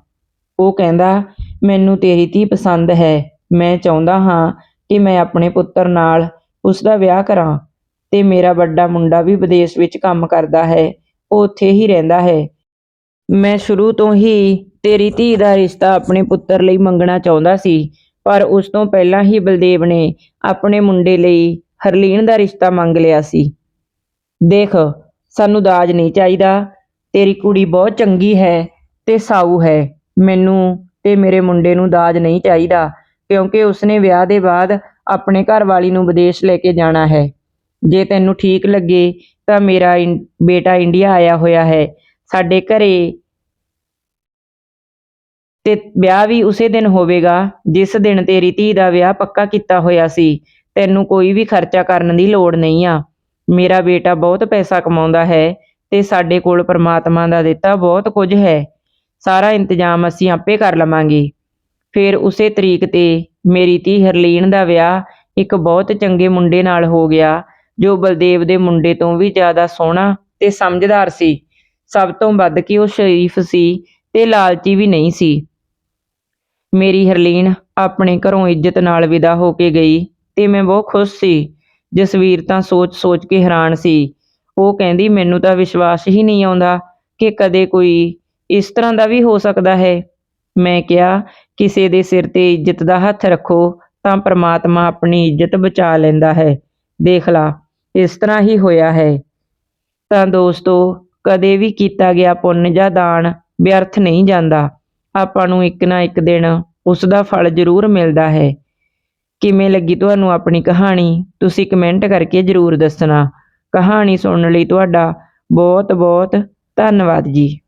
ਉਹ ਕਹਿੰਦਾ, ਮੈਨੂੰ ਤੇਰੀ ਧੀ ਪਸੰਦ ਹੈ। ਮੈਂ ਚਾਹੁੰਦਾ ਹਾਂ ਕਿ ਮੈਂ ਆਪਣੇ ਪੁੱਤਰ ਨਾਲ ਉਸ ਦਾ ਵਿਆਹ ਕਰਾਂ ਤੇ ਮੇਰਾ ਵੱਡਾ ਮੁੰਡਾ ਵੀ ਵਿਦੇਸ਼ ਵਿੱਚ ਕੰਮ ਕਰਦਾ ਹੈ। ਉਹ ਉੱਥੇ ਹੀ ਰਹਿੰਦਾ ਹੈ। ਮੈਂ ਸ਼ੁਰੂ ਤੋਂ ਹੀ ਤੇਰੀ ਧੀ ਦਾ ਰਿਸ਼ਤਾ ਆਪਣੇ ਪੁੱਤਰ ਲਈ ਮੰਗਣਾ ਚਾਹੁੰਦਾ ਸੀ। ਪਰ ਉਸ ਤੋਂ ਪਹਿਲਾਂ ਹੀ ਬਲਦੇਵ ਨੇ ਆਪਣੇ ਮੁੰਡੇ ਲਈ ਹਰਲੀਨ ਦਾ ਰਿਸ਼ਤਾ ਮੰਗ ਲਿਆ ਸੀ। ਦੇਖ, ਸਾਨੂੰ ਦਾਜ ਨਹੀਂ ਚਾਹੀਦਾ, ਤੇਰੀ ਕੁੜੀ ਬਹੁਤ ਚੰਗੀ ਹੈ ਤੇ ਸਾਊ ਹੈ। ਮੈਨੂੰ ਤੇ ਮੇਰੇ ਮੁੰਡੇ ਨੂੰ ਦਾਜ ਨਹੀਂ ਚਾਹੀਦਾ, ਕਿਉਂਕਿ ਉਸਨੇ ਵਿਆਹ ਦੇ ਬਾਅਦ ਆਪਣੇ ਘਰ ਵਾਲੀ ਨੂੰ ਵਿਦੇਸ਼ ਲੈ ਕੇ ਜਾਣਾ ਹੈ। ਜੇ ਤੈਨੂੰ ਠੀਕ ਲੱਗੇ ਤਾਂ ਮੇਰਾ ਬੇਟਾ ਇੰਡੀਆ ਆਇਆ ਹੋਇਆ ਹੈ। ਸਾਡੇ ਘਰੇ ਤੇ ਵਿਆਹ ਵੀ ਉਸੇ ਦਿਨ ਹੋਵੇਗਾ, ਜਿਸ ਦਿਨ ਤੇਰੀ ਧੀ ਦਾ ਵਿਆਹ ਪੱਕਾ ਕੀਤਾ ਹੋਇਆ ਸੀ, ਤੈਨੂੰ ਕੋਈ ਵੀ ਖਰਚਾ ਕਰਨ ਦੀ ਲੋੜ ਨਹੀਂ ਆ। ਮੇਰਾ ਬੇਟਾ ਬਹੁਤ ਪੈਸਾ ਕਮਾਉਂਦਾ ਹੈ ਤੇ ਸਾਡੇ ਕੋਲ ਪ੍ਰਮਾਤਮਾ ਦਾ ਦਿੱਤਾ ਬਹੁਤ ਕੁਝ ਹੈ। ਸਾਰਾ ਇੰਤਜ਼ਾਮ ਅਸੀਂ ਆਪੇ ਕਰ ਲਵਾਂਗੇ। ਫਿਰ ਉਸੇ ਤਰੀਕ ਤੇ ਮੇਰੀ ਧੀ ਹਰਲੀਨ ਦਾ ਵਿਆਹ ਇੱਕ ਬਹੁਤ ਚੰਗੇ ਮੁੰਡੇ ਨਾਲ ਹੋ ਗਿਆ, ਜੋ ਬਲਦੇਵ ਦੇ ਮੁੰਡੇ ਤੋਂ ਵੀ ਜ਼ਿਆਦਾ ਸੋਹਣਾ ਤੇ ਸਮਝਦਾਰ ਸੀ। ਸਭ ਤੋਂ ਵੱਧ ਕਿ ਉਹ ਸ਼ਰੀਫ ਸੀ ਤੇ ਲਾਲਚੀ ਵੀ ਨਹੀਂ ਸੀ। ਮੇਰੀ ਹਰਲੀਨ ਆਪਣੇ ਘਰੋਂ ਇੱਜ਼ਤ ਨਾਲ ਵਿਦਾ ਹੋ ਕੇ ਗਈ ਤੇ ਮੈਂ ਬਹੁਤ ਖੁਸ਼ ਸੀ। ਜਸਵੀਰ ਤਾਂ ਸੋਚ-ਸੋਚ ਕੇ ਹੈਰਾਨ ਸੀ। ਉਹ ਕਹਿੰਦੀ, ਮੈਨੂੰ ਤਾਂ ਵਿਸ਼ਵਾਸ ਹੀ ਨਹੀਂ ਆਉਂਦਾ ਕਿ ਕਦੇ ਕੋਈ ਇਸ ਤਰ੍ਹਾਂ ਦਾ ਵੀ ਹੋ ਸਕਦਾ ਹੈ। ਮੈਂ ਕਿਹਾ, ਕਿਸੇ ਦੇ ਸਿਰ ਤੇ ਇੱਜ਼ਤ ਦਾ ਹੱਥ ਰੱਖੋ ਤਾਂ ਪ੍ਰਮਾਤਮਾ ਆਪਣੀ ਇੱਜ਼ਤ ਬਚਾ ਲੈਂਦਾ ਹੈ। ਦੇਖ ਲਾ, ਇਸ ਤਰ੍ਹਾਂ ਹੀ ਹੋਇਆ ਹੈ। ਤਾਂ ਦੋਸਤੋ, ਕਦੇ ਵੀ ਕੀਤਾ ਗਿਆ ਪੁੰਨ ਜਾਂ ਦਾਨ ਵਿਅਰਥ ਨਹੀਂ ਜਾਂਦਾ। ਆਪਾਂ ਨੂੰ ਇੱਕ ਨਾ ਇੱਕ ਦਿਨ ਉਸ ਦਾ ਫਲ ਜ਼ਰੂਰ ਮਿਲਦਾ ਹੈ। ਕਿਵੇਂ ਲੱਗੀ ਤੁਹਾਨੂੰ ਆਪਣੀ ਕਹਾਣੀ? ਤੁਸੀਂ ਕਮੈਂਟ ਕਰਕੇ ਜ਼ਰੂਰ ਦੱਸਣਾ। ਕਹਾਣੀ ਸੁਣਨ ਲਈ ਤੁਹਾਡਾ ਬਹੁਤ ਬਹੁਤ ਧੰਨਵਾਦ ਜੀ।